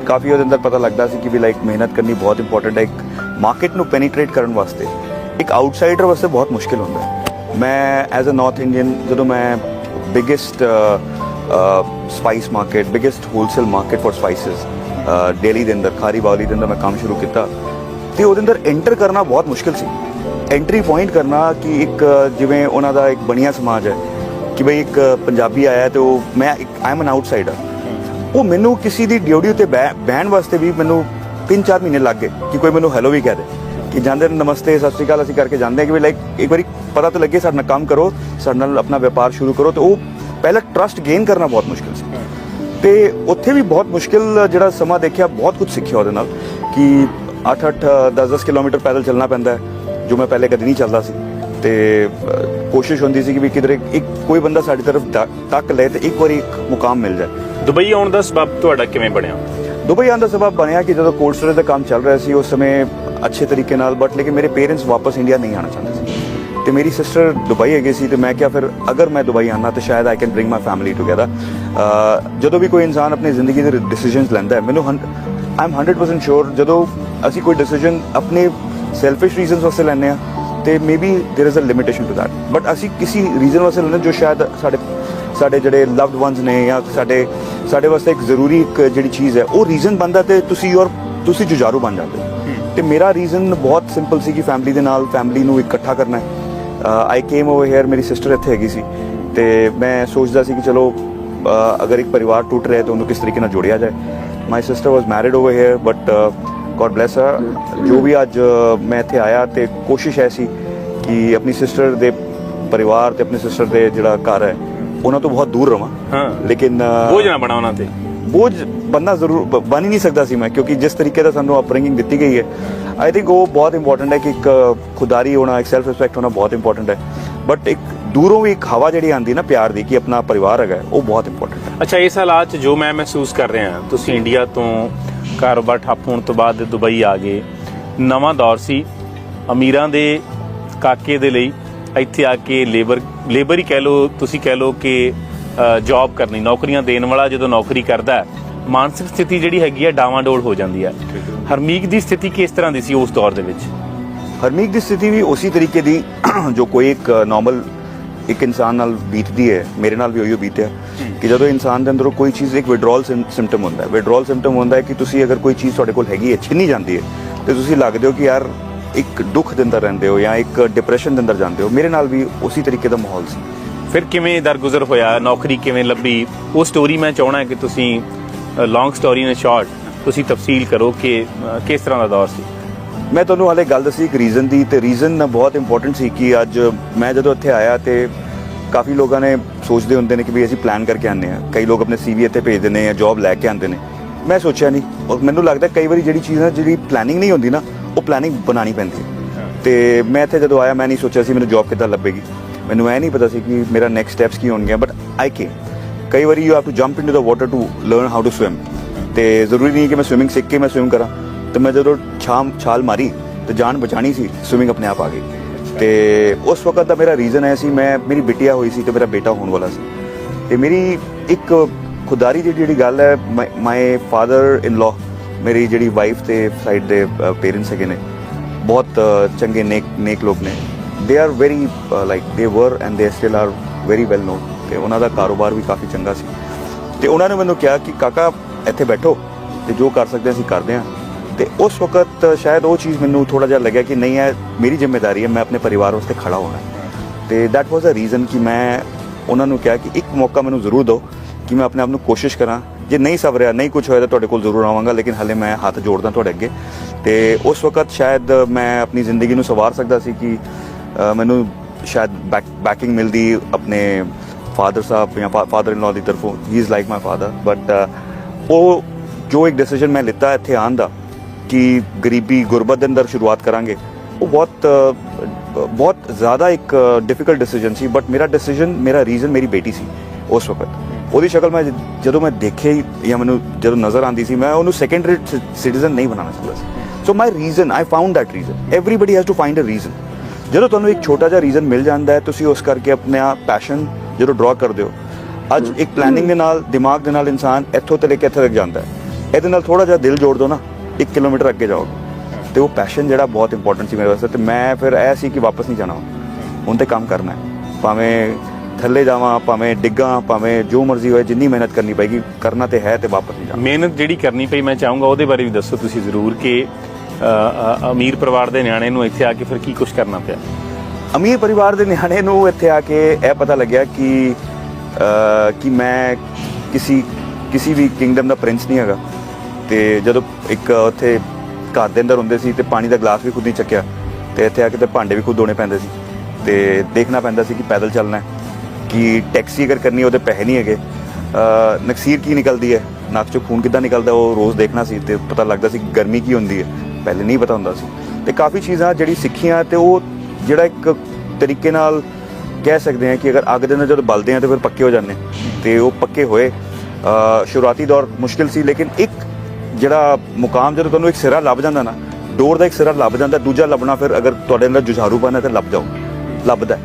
ਕਾਫੀ ਉਹਦੇ ਅੰਦਰ ਪਤਾ ਲੱਗਦਾ ਸੀ ਕਿ ਵੀ ਲਾਈਕ ਮਿਹਨਤ ਕਰਨੀ ਬਹੁਤ ਇੰਪੋਰਟੈਂਟ ਹੈ। ਇੱਕ ਮਾਰਕੀਟ ਨੂੰ ਪੈਨੀਟ੍ਰੇਟ ਕਰਨ ਵਾਸਤੇ, ਇੱਕ ਆਊਟਸਾਈਡਰ ਵਾਸਤੇ ਬਹੁਤ ਮੁਸ਼ਕਿਲ ਹੁੰਦਾ ਹੈ। ਮੈਂ ਐਜ਼ ਅ ਨਾਰਥ ਇੰਡੀਅਨ ਜਦੋਂ ਮੈਂ biggest spice market biggest wholesale market for spices Delhi ਦੇ ਅੰਦਰ ਖਾਰੀ ਬਾਵਲੀ ਦੇ ਅੰਦਰ ਮੈਂ ਕੰਮ ਸ਼ੁਰੂ ਕੀਤਾ। ਤੇ ਉਹਦੇ ਅੰਦਰ ਐਂਟਰ ਕਰਨਾ ਬਹੁਤ ਮੁਸ਼ਕਿਲ ਸੀ। ਐਂਟਰੀ ਪੁਆਇੰਟ ਕਰਨਾ ਕਿ ਇੱਕ, ਜਿਵੇਂ ਉਹਨਾਂ ਦਾ ਇੱਕ ਬਣੀਆ ਸਮਾਜ ਹੈ ਕਿ ਬਈ ਇੱਕ ਪੰਜਾਬੀ ਆਇਆ ਤੇ ਉਹ, ਮੈਂ ਇੱਕ ਆਈ ਐਮ ਐਨ ਆਊਟਸਾਈਡਰ ਉਹ ਮੈਨੂੰ ਕਿਸੇ ਦੀ ਡਿਊਟੀ ਉੱਤੇ ਬਹਿ- ਬਹਿਣ ਵਾਸਤੇ ਵੀ ਮੈਨੂੰ 3-4 ਮਹੀਨੇ ਲੱਗ ਗਏ ਕਿ ਕੋਈ ਮੈਨੂੰ ਹੈਲੋ ਵੀ ਕਹਿ ਦੇ। ਕਿ ਜਾਂਦੇ ਨੇ ਨਮਸਤੇ, ਸਤਿ ਸ਼੍ਰੀ ਅਕਾਲ, ਅਸੀਂ ਕਰਕੇ ਜਾਂਦੇ ਹਾਂ ਕਿ ਵੀ ਲਾਈਕ ਇੱਕ ਵਾਰੀ ਪਤਾ ਤਾਂ ਲੱਗੇ ਸਾਡੇ ਨਾਲ ਕੰਮ ਕਰੋ, ਸਾਡੇ ਨਾਲ ਆਪਣਾ ਵਪਾਰ ਸ਼ੁਰੂ ਕਰੋ ਤੇ ਉਹ ਪਹਿਲਾਂ ਟਰਸਟ ਗੇਨ ਕਰਨਾ ਬਹੁਤ ਮੁਸ਼ਕਿਲ ਸੀ। ਤੇ ਉੱਥੇ ਵੀ ਬਹੁਤ ਮੁਸ਼ਕਿਲ ਜਿਹੜਾ ਸਮਾਂ ਦੇਖਿਆ, ਬਹੁਤ ਕੁਝ ਸਿੱਖਿਆ ਉਹਦੇ ਨਾਲ ਕਿ 8-8 10-10 ਕਿਲੋਮੀਟਰ ਪੈਦਲ ਚੱਲਣਾ ਪੈਂਦਾ ਜੋ ਮੈਂ ਪਹਿਲੇ ਕਦੀ ਨਹੀਂ ਚੱਲਦਾ ਸੀ। ਤੇ ਕੋਸ਼ਿਸ਼ ਹੁੰਦੀ ਸੀ ਕਿ ਵੀ ਕਿਧਰੇ ਇੱਕ ਕੋਈ ਬੰਦਾ ਸਾਡੀ ਤਰਫ ਤੱਕ ਲੈ ਤੇ ਇੱਕ ਵਾਰੀ ਇੱਕ ਮੁਕਾਮ ਮਿਲ ਜਾਏ। ਦੁਬਈ ਆਉਣ ਦਾ ਸਬਬ ਤੁਹਾਡਾ ਕਿਵੇਂ ਬਣਿਆ? ਦੁਬਈ ਆਉਣ ਦਾ ਸਬਬ ਬਣਿਆ ਕਿ ਜਦੋਂ ਕੋਲਡ ਸਟੋਰੇਜ ਦਾ ਕੰਮ ਚੱਲ ਰਿਹਾ ਸੀ ਉਸ ਸਮੇਂ ਅੱਛੇ ਤਰੀਕੇ ਨਾਲ ਬਟ ਲੇਕਿਨ ਮੇਰੇ ਪੇਰੈਂਟਸ ਵਾਪਸ ਇੰਡੀਆ ਨਹੀਂ ਆਉਣਾ ਚਾਹੁੰਦੇ ਸੀ। ਤੇ ਮੇਰੀ ਸਿਸਟਰ ਦੁਬਈ ਹੈਗੀ ਸੀ ਤੇ ਮੈਂ ਕਿਹਾ ਫਿਰ ਅਗਰ ਮੈਂ ਦੁਬਈ ਆਣਾ ਤਾਂ ਸ਼ਾਇਦ I can bring my family together ਜਦੋਂ ਵੀ ਕੋਈ ਇਨਸਾਨ ਆਪਣੀ ਜ਼ਿੰਦਗੀ ਦੇ ਡਿਸੀਜਨਸ ਲੈਂਦਾ ਹੈ ਮੈਨੂੰ ਆਈ ਐਮ 100% ਸ਼ੋਰ ਜਦੋਂ ਅਸੀਂ ਕੋਈ ਡਿਸੀਜਨ ਆਪਣੇ ਸੈਲਫਿਸ਼ ਰੀਜ਼ਨਸ ਵਾਸਤੇ ਲੈਂਦੇ ਆ ਤੇ maybe there is a limitation to that but ਅਸੀਂ ਕਿਸੇ ਰੀਜ਼ਨ ਵਾਸਤੇ ਲੈਂਦੇ ਜੋ ਸ਼ਾਇਦ ਸਾਡੇ ਸਾਡੇ ਜਿਹੜੇ ਲਵਡ ਵਨਸ ਨੇ ਜਾਂ ਸਾਡੇ ਸਾਡੇ ਵਾਸਤੇ ਇੱਕ ਜ਼ਰੂਰੀ ਇੱਕ ਜਿਹੜੀ ਚੀਜ਼ ਹੈ ਉਹ ਰੀਜ਼ਨ ਬਣਦਾ ਤੇ ਤੁਸੀਂ ਔਰ ਤੁਸੀਂ ਜੁਝਾਰੂ ਬਣ ਜਾਂਦੇ ਹੋ ਤੇ ਮੇਰਾ ਰੀਜ਼ਨ ਬਹੁਤ ਸਿੰਪਲ ਸੀ ਕਿ ਫੈਮਿਲੀ ਦੇ ਨਾਲ ਫੈਮਿਲੀ ਨੂੰ ਇਕੱਠਾ ਕਰਨਾ ਹੈ ਆਈ ਕੇਮ ਓਵਰ ਹੇਅਰ ਮੇਰੀ ਸਿਸਟਰ ਇੱਥੇ ਹੈਗੀ ਸੀ ਤੇ ਮੈਂ ਸੋਚਦਾ ਸੀ ਕਿ ਚਲੋ ਅਹ, ਅਗਰ ਇੱਕ ਪਰਿਵਾਰ ਟੁੱਟ ਰਿਹਾ ਤਾਂ ਉਹਨੂੰ ਕਿਸ ਤਰੀਕੇ ਨਾਲ ਜੋੜਿਆ ਜਾਏ my sister was married over here but God bless her ਜੋ ਵੀ ਅੱਜ ਮੈਂ ਇੱਥੇ ਆਇਆ ਤੇ ਕੋਸ਼ਿਸ਼ ਐਸੀ ਕਿ ਆਪਣੀ ਸਿਸਟਰ ਦੇ ਪਰਿਵਾਰ ਤੇ ਆਪਣੇ ਸਿਸਟਰ ਦੇ ਜਿਹੜਾ ਘਰ ਹੈ ਉਹਨਾਂ ਤੋਂ ਬਹੁਤ ਦੂਰ ਰਵਾਂ। ਹਾਂ। ਲੇਕਿਨ ਬੋਝ ਨਾ ਬਣਾ ਉਹਨਾਂ ਤੇ। ਬੋਝ ਬੰਨਾ ਜ਼ਰੂਰ ਬਣ ਹੀ ਨਹੀਂ ਸਕਦਾ ਸੀ ਮੈਂ ਕਿਉਂਕਿ ਜਿਸ ਤਰੀਕੇ ਦਾ ਸਾਨੂੰ ਅਪਬ੍ਰਿੰਗਿੰਗ ਦਿੱਤੀ ਗਈ ਹੈ ਆਈ ਥਿੰਕ ਉਹ ਬਹੁਤ ਇੰਪੋਰਟੈਂਟ ਹੈ ਕਿ ਇੱਕ ਖੁਦਾਰੀ ਹੋਣਾ ਇੱਕ ਸੈਲਫ ਰਿਸਪੈਕਟ ਹੋਣਾ ਬਹੁਤ ਇੰਪੋਰਟੈਂਟ ਹੈ। ਬਟ ਇੱਕ ਦੂਰੋਂ ਵੀ ਇੱਕ ਹਵਾ ਜਿਹੜੀ ਆਉਂਦੀ ਨਾ ਪਿਆਰ ਦੀ ਕਿ ਆਪਣਾ ਪਰਿਵਾਰ ਹੈਗਾ ਉਹ ਬਹੁਤ ਇੰਪੋਰਟੈਂਟ ਹੈ। ਅੱਛਾ ਇਸ ਹਾਲਾਤ 'ਚ ਜੋ ਮੈਂ ਮਹਿਸੂਸ ਕਰ ਰਿਹਾ ਤੁਸੀਂ ਇੰਡੀਆ ਤੋਂ ਕਾਰੋਬਾਰ ਠੱਪ ਹੋਣ ਤੋਂ ਬਾਅਦ ਦੁਬਈ ਆ ਗਏ। ਨਵਾਂ ਦੌਰ ਸੀ। ਅਮੀਰਾਂ ਦੇ ਕਾਕੇ ਦੇ ਲਈ ਇੱਥੇ ਆ ਕੇ ਲੇਬਰ ਲੇਬਰ ਹੀ ਕਹਿ ਲੋ ਤੁਸੀਂ ਕਹਿ ਲੋ ਕਿ ਜੌਬ ਕਰਨੀ ਨੌਕਰੀਆਂ ਦੇਣ ਵਾਲਾ ਜਦੋਂ ਨੌਕਰੀ ਕਰਦਾ ਹੈ ਮਾਨਸਿਕ ਸਥਿਤੀ ਜਿਹੜੀ ਹੈਗੀ ਹੈ ਡਾਵਾਂਡੋਲ ਹੋ ਜਾਂਦੀ ਹੈ। ਹਰਮੀਕ ਦੀ ਸਥਿਤੀ ਕਿਸ ਤਰ੍ਹਾਂ ਦੀ ਸੀ ਉਸ ਦੌਰ ਦੇ ਵਿੱਚ? ਹਰਮੀਕ ਦੀ ਸਥਿਤੀ ਵੀ ਉਸੇ ਤਰੀਕੇ ਦੀ ਜੋ ਕੋਈ ਇੱਕ ਨਾਰਮਲ ਇੱਕ ਇਨਸਾਨ ਨਾਲ ਬੀਤਦੀ ਹੈ, ਮੇਰੇ ਨਾਲ ਵੀ ਉਹੀ ਬੀਤਿਆ। ਕਿ ਜਦੋਂ ਇਨਸਾਨ ਦੇ ਅੰਦਰੋਂ ਕੋਈ ਚੀਜ਼, ਇੱਕ ਵਿਡਰਾਲ ਸਿੰਪਟਮ ਹੁੰਦਾ ਹੈ। ਵਿਡਰਾਲ ਸਿੰਪਟਮ ਹੁੰਦਾ ਹੈ ਕਿ ਤੁਸੀਂ ਅਗਰ ਕੋਈ ਚੀਜ਼ ਤੁਹਾਡੇ ਕੋਲ ਹੈਗੀ ਹੈ, ਛਿੰਨੀ ਜਾਂਦੀ ਹੈ, ਤੇ ਤੁਸੀਂ ਲੱਗਦੇ ਹੋ ਕਿ ਯਾਰ ਇੱਕ ਦੁੱਖ ਦੇ ਅੰਦਰ ਰਹਿੰਦੇ ਹੋ ਜਾਂ ਇੱਕ ਡਿਪਰੈਸ਼ਨ ਦੇ ਅੰਦਰ ਜਾਂਦੇ ਹੋ। ਮੇਰੇ ਨਾਲ ਵੀ ਉਸੇ ਤਰੀਕੇ ਦਾ ਮਾਹੌਲ ਸੀ। ਫਿਰ ਕਿਵੇਂ ਦਰਗੁਜ਼ਰ ਹੋਇਆ? ਨੌਕਰੀ ਕਿਵੇਂ ਲੱਭੀ? ਉਹ ਸਟੋਰੀ ਮੈਂ ਚਾਹਣਾ ਕਿ ਤੁਸੀਂ ਲੌਂਗ ਸਟੋਰੀ ਇਨ ਸ਼ਾਰਟ ਤੁਸੀਂ ਤਫਸੀਲ ਕਰੋ ਕਿ ਕਿਸ ਤਰ੍ਹਾਂ ਦਾ ਦੌਰ ਸੀ? ਮੈਂ ਤੁਹਾਨੂੰ ਹਾਲੇ ਗੱਲ ਦੱਸੀ ਇੱਕ ਰੀਜ਼ਨ ਦੀ ਤੇ ਰੀਜ਼ਨ ਬਹੁਤ ਇੰਪੋਰਟੈਂਟ ਸੀ ਕਿ ਅੱਜ ਮੈਂ ਜਦੋਂ ਇੱਥੇ ਆਇਆ ਤੇ ਕਾਫੀ ਲੋਕਾਂ ਨੇ ਸੋਚਦੇ ਹੁੰਦੇ ਨੇ ਕਿ ਵੀ ਅਸੀਂ ਪਲਾਨ ਕਰਕੇ ਆਉਂਦੇ ਆ ਕਈ ਲੋਕ ਆਪਣੇ ਸੀਵੀ ਇੱਥੇ ਭੇਜਦੇ ਨੇ ਜਾਂ ਜੌਬ ਲੈ ਕੇ ਆਉਂਦੇ ਨੇ। ਮੈਂ ਸੋਚਿਆ ਨਹੀਂ। ਔਰ ਮੈਨੂੰ ਲੱਗਦਾ ਕਈ ਵਾਰੀ ਜਿਹੜੀ ਚੀਜ਼ ਨਾ ਜਿਹੜੀ ਪਲੈਨਿੰਗ ਨਹੀਂ ਹੁੰਦੀ ਨਾ ਉਹ ਪਲੈਨਿੰਗ ਬਣਾਉਣੀ ਪੈਂਦੀ ਹੈ। ਤੇ ਮੈਂ ਇੱਥੇ ਜਦੋਂ ਆਇਆ ਮੈਂ ਨਹੀਂ ਸੋਚਿਆ ਸੀ ਮੈਨੂੰ ਜੌਬ ਕਿੱਦਾਂ ਲੱਭੇਗੀ। ਮੈਨੂੰ ਇਹ ਨਹੀਂ ਪਤਾ ਸੀ ਕਿ ਮੇਰਾ ਨੈਕਸਟ ਸਟੈਪਸ ਕੀ ਹੋਣਗੇ ਬਟ ਆਈ ਕੇ ਕਈ ਵਾਰੀ you have to jump into the water to learn how to swim ਤੇ ਜ਼ਰੂਰੀ ਨਹੀਂ ਕਿ ਮੈਂ ਸਵਿਮਿੰਗ ਸਿੱਖ ਕੇ ਮੈਂ ਸਵਿਮ ਕਰਾਂ। ਤੇ ਮੈਂ ਜਦੋਂ ਛਾਮ ਛਾਲ ਮਾਰੀ ਤੇ ਜਾਨ ਬਚਾਣੀ ਸੀ ਸਵਿਮਿੰਗ ਆਪਣੇ ਆਪ ਆ ਗਈ। ਤੇ ਉਸ ਵਕਤ ਦਾ ਮੇਰਾ ਰੀਜ਼ਨ ਹੈ ਸੀ, ਮੈਂ, ਮੇਰੀ ਬਿਟਿਆ ਹੋਈ ਸੀ ਤੇ ਮੇਰਾ ਬੇਟਾ ਹੋਣ ਵਾਲਾ ਸੀ। ਤੇ ਮੇਰੀ ਇੱਕ ਖੁਦਾਰੀ ਦੀ ਜਿਹੜੀ ਗੱਲ ਹੈ ਮਾਈ ਫਾਦਰ ਇਨ ਲਾ ਮੇਰੀ ਜਿਹੜੀ ਵਾਈਫ ਤੇ ਸਾਈਡ ਦੇ ਪੇਰੈਂਟਸ ਹੈਗੇ ਨੇ, ਬਹੁਤ ਚੰਗੇ ਨੇਕ ਨੇਕ ਲੋਕ ਨੇ। They are very like they were and they still are very well known ਤੇ ਉਹਨਾਂ ਦਾ ਕਾਰੋਬਾਰ ਵੀ ਕਾਫੀ ਚੰਗਾ ਸੀ। ਤੇ ਉਹਨਾਂ ਨੇ ਮੈਨੂੰ ਕਿਹਾ ਕਿ, ਕਾਕਾ, ਇੱਥੇ ਬੈਠੋ ਤੇ ਜੋ ਕਰ ਸਕਦੇ ਅਸੀਂ ਕਰਦੇ ਹਾਂ ਤੇ ਉਸ ਵਕਤ ਸ਼ਾਇਦ ਉਹ ਚੀਜ਼ ਮੈਨੂੰ ਥੋੜਾ ਜਿਹਾ ਲੱਗਿਆ ਕਿ ਨਹੀਂ ਹੈ ਮੇਰੀ ਜ਼ਿੰਮੇਵਾਰੀ ਹੈ, ਮੈਂ ਆਪਣੇ ਪਰਿਵਾਰ ਵਾਸਤੇ ਖੜਾ ਹੋਣਾ। ਹੈ। ਤੇ that was a ਰੀਜ਼ਨ ਕਿ ਮੈਂ ਉਹਨਾਂ ਨੂੰ ਕਿਹਾ ਕਿ ਇੱਕ ਮੌਕਾ ਮੈਨੂੰ ਜ਼ਰੂਰ ਦਿਓ ਕਿ ਮੈਂ ਆਪਣੇ ਆਪ ਨੂੰ ਕੋਸ਼ਿਸ਼ ਕਰਾਂ। ਜੇ ਨਹੀਂ ਸਵਰਿਆ ਨਹੀਂ ਕੁਝ ਹੋਇਆ ਤਾਂ ਤੁਹਾਡੇ ਕੋਲ ਜ਼ਰੂਰ ਆਵਾਂਗਾ, ਲੇਕਿਨ ਹਲੇ ਮੈਂ ਹੱਥ ਜੋੜਦਾ ਤੁਹਾਡੇ ਅੱਗੇ। ਤੇ ਉਸ ਵਕਤ ਸ਼ਾਇਦ ਮੈਂ ਆਪਣੀ ਜ਼ਿੰਦਗੀ ਨੂੰ ਸਵਾਰ ਸਕਦਾ ਸੀ ਕਿ ਮੈਨੂੰ ਸ਼ਾਇਦ ਬੈਕਿੰਗ ਮਿਲਦੀ ਆਪਣੇ ਫਾਦਰ ਸਾਹਿਬ ਜਾਂ ਫਾਦਰ ਇਨ ਲਾ ਦੀ ਤਰਫੋਂ। He is like my father but ਉਹ ਜੋ ਇੱਕ ਡਿਸੀਜਨ ਮੈਂ ਲਿੱਤਾ ਇੱਥੇ ਆਉਣ ਦਾ ਕਿ ਗਰੀਬੀ ਗੁਰਬਤ ਦੇ ਅੰਦਰ ਸ਼ੁਰੂਆਤ ਕਰਾਂਗੇ ਉਹ ਬਹੁਤ ਬਹੁਤ ਜ਼ਿਆਦਾ ਇੱਕ ਡਿਫਿਕਲਟ ਡਿਸੀਜਨ ਸੀ ਬਟ ਮੇਰਾ ਡਿਸੀਜਨ ਮੇਰਾ ਰੀਜ਼ਨ ਮੇਰੀ ਬੇਟੀ ਸੀ ਉਸ ਵਕਤ ਉਹਦੀ ਸ਼ਕਲ ਮੈਂ ਜਦੋਂ ਮੈਂ ਦੇਖੇ ਜਾਂ ਮੈਨੂੰ ਜਦੋਂ ਨਜ਼ਰ ਆਂਦੀ ਸੀ ਮੈਂ ਉਹਨੂੰ ਸੈਕੰਡਰੀ ਸਿਟੀਜ਼ਨ ਨਹੀਂ ਬਣਾਉਣਾ ਚਾਹੁੰਦਾ ਸੀ so my reason I found that reason everybody has to find a reason ਜਦੋਂ ਤੁਹਾਨੂੰ ਇੱਕ ਛੋਟਾ ਜਿਹਾ ਰੀਜ਼ਨ ਮਿਲ ਜਾਂਦਾ ਹੈ ਤੁਸੀਂ ਉਸ ਕਰਕੇ ਆਪਣਾ ਪੈਸ਼ਨ ਜਦੋਂ ਡਰਾ ਕਰਦੇ ਹੋ ਅੱਜ ਇੱਕ ਪਲੈਨਿੰਗ ਦੇ ਨਾਲ ਦਿਮਾਗ ਦੇ ਨਾਲ ਇਨਸਾਨ ਇੱਥੋਂ ਤੋਂ ਲੈ ਕੇ ਇੱਥੇ ਤੱਕ ਜਾਂਦਾ ਹੈ ਇਹਦੇ ਨਾਲ ਥੋੜਾ ਜਿਹਾ ਦਿਲ ਜੋੜ ਦੋ ਨਾ 1 ਕਿਲੋਮੀਟਰ ਅੱਗੇ ਜਾਓਗੇ ਤੇ ਉਹ ਪੈਸ਼ਨ ਜਿਹੜਾ ਬਹੁਤ ਇੰਪੋਰਟੈਂਟ ਸੀ ਮੇਰੇ ਵਾਸਤੇ ਤੇ ਮੈਂ ਫਿਰ ਇਹ ਸੀ ਕਿ ਵਾਪਸ ਨਹੀਂ ਜਾਣਾ। ਹੁਣ ਤੇ ਕੰਮ ਕਰਨਾ ਹੈ। ਭਾਵੇਂ ਥੱਲੇ ਜਾਵਾਂ ਭਾਵੇਂ ਡਿੱਗਾਂ ਭਾਵੇਂ ਜੋ ਮਰਜ਼ੀ ਹੋਏ ਜਿੰਨੀ ਮਿਹਨਤ ਕਰਨੀ ਪਏਗੀ ਕਰਨਾ ਤੇ ਹੈ ਤੇ ਵਾਪਸ ਨਹੀਂ ਜਾਣਾ। ਮਿਹਨਤ ਜਿਹੜੀ ਕਰਨੀ ਪਈ ਮੈਂ ਚਾਹੂੰਗਾ ਉਹਦੇ ਬਾਰੇ ਵੀ ਦੱਸੋ ਤੁਸੀਂ ਜ਼ਰੂਰ ਕਿ ਅਮੀਰ ਪਰਿਵਾਰ ਦੇ ਨਿਆਣੇ ਨੂੰ ਇੱਥੇ ਆ ਕੇ ਫਿਰ ਕੀ ਕੁਝ ਕਰਨਾ ਪਿਆ? ਅਮੀਰ ਪਰਿਵਾਰ ਦੇ ਨਿਆਣੇ ਨੂੰ ਇੱਥੇ ਆ ਕੇ ਇਹ ਪਤਾ ਲੱਗਿਆ ਕਿ ਕਿ ਮੈਂ ਕਿਸੇ ਕਿਸੇ ਵੀ ਕਿੰਗਡਮ ਦਾ ਪ੍ਰਿੰਸ ਨਹੀਂ ਹੈਗਾ। ਤੇ ਜਦੋਂ ਇੱਕ ਉੱਥੇ ਘਰ ਦੇ ਅੰਦਰ ਹੁੰਦੇ ਸੀ ਤੇ ਪਾਣੀ ਦਾ ਗਲਾਸ ਵੀ ਖੁਦ ਨਹੀਂ ਚੱਕਿਆ, ਤੇ ਇੱਥੇ ਆ ਕੇ ਤੇ ਭਾਂਡੇ ਵੀ ਖੁਦ ਧੋਣੇ ਪੈਂਦੇ ਸੀ। ਤੇ ਦੇਖਣਾ ਪੈਂਦਾ ਸੀ ਕਿ ਪੈਦਲ ਚੱਲਣਾ ਹੈ। ਕਿ ਟੈਕਸੀ ਅਗਰ ਕਰਨੀ ਉਹਦੇ ਪੈਸੇ ਨਹੀਂ ਹੈਗੇ। ਨਕਸੀਰ ਕੀ ਨਿਕਲਦੀ ਹੈ? ਨੱਕ ਚੋਂ ਖੂਨ ਕਿੱਦਾਂ ਨਿਕਲਦਾ, ਉਹ ਰੋਜ਼ ਦੇਖਣਾ ਸੀ ਤੇ ਪਤਾ ਲੱਗਦਾ ਸੀ ਗਰਮੀ ਕੀ ਹੁੰਦੀ ਹੈ। ਪਹਿਲੇ ਨਹੀਂ ਪਤਾ ਹੁੰਦਾ ਸੀ। ਤੇ ਕਾਫੀ ਚੀਜ਼ਾਂ ਜਿਹੜੀ ਸਿੱਖੀਆਂ ਤੇ ਉਹ ਜਿਹੜਾ ਇੱਕ ਤਰੀਕੇ ਨਾਲ ਕਹਿ ਸਕਦੇ ਹਾਂ ਕਿ ਅਗਰ ਅੱਗ ਦੇ ਨਾਲ ਜਦੋਂ ਬਲਦੇ ਆ ਤੇ ਫਿਰ ਪੱਕੇ ਹੋ ਜਾਂਦੇ ਹਾਂ। ਤੇ ਉਹ ਪੱਕੇ ਹੋਏ। ਸ਼ੁਰੂਆਤੀ ਦੌਰ ਮੁਸ਼ਕਿਲ ਸੀ, ਲੇਕਿਨ ਇੱਕ ਜਿਹੜਾ ਮੁਕਾਮ ਜਦੋਂ ਤੁਹਾਨੂੰ ਇੱਕ ਸਿਰਾ ਲੱਭ ਜਾਂਦਾ ਨਾ, ਡੋਰ ਦਾ ਇੱਕ ਸਿਰਾ ਲੱਭ ਜਾਂਦਾ, ਦੂਜਾ ਲੱਭਣਾ ਫਿਰ ਅਗਰ ਤੁਹਾਡੇ ਅੰਦਰ ਜੁਝਾਰੂਪਨ ਹੈ ਤਾਂ ਲੱਭ ਜਾਓ, ਲੱਭਦਾ ਹੈ।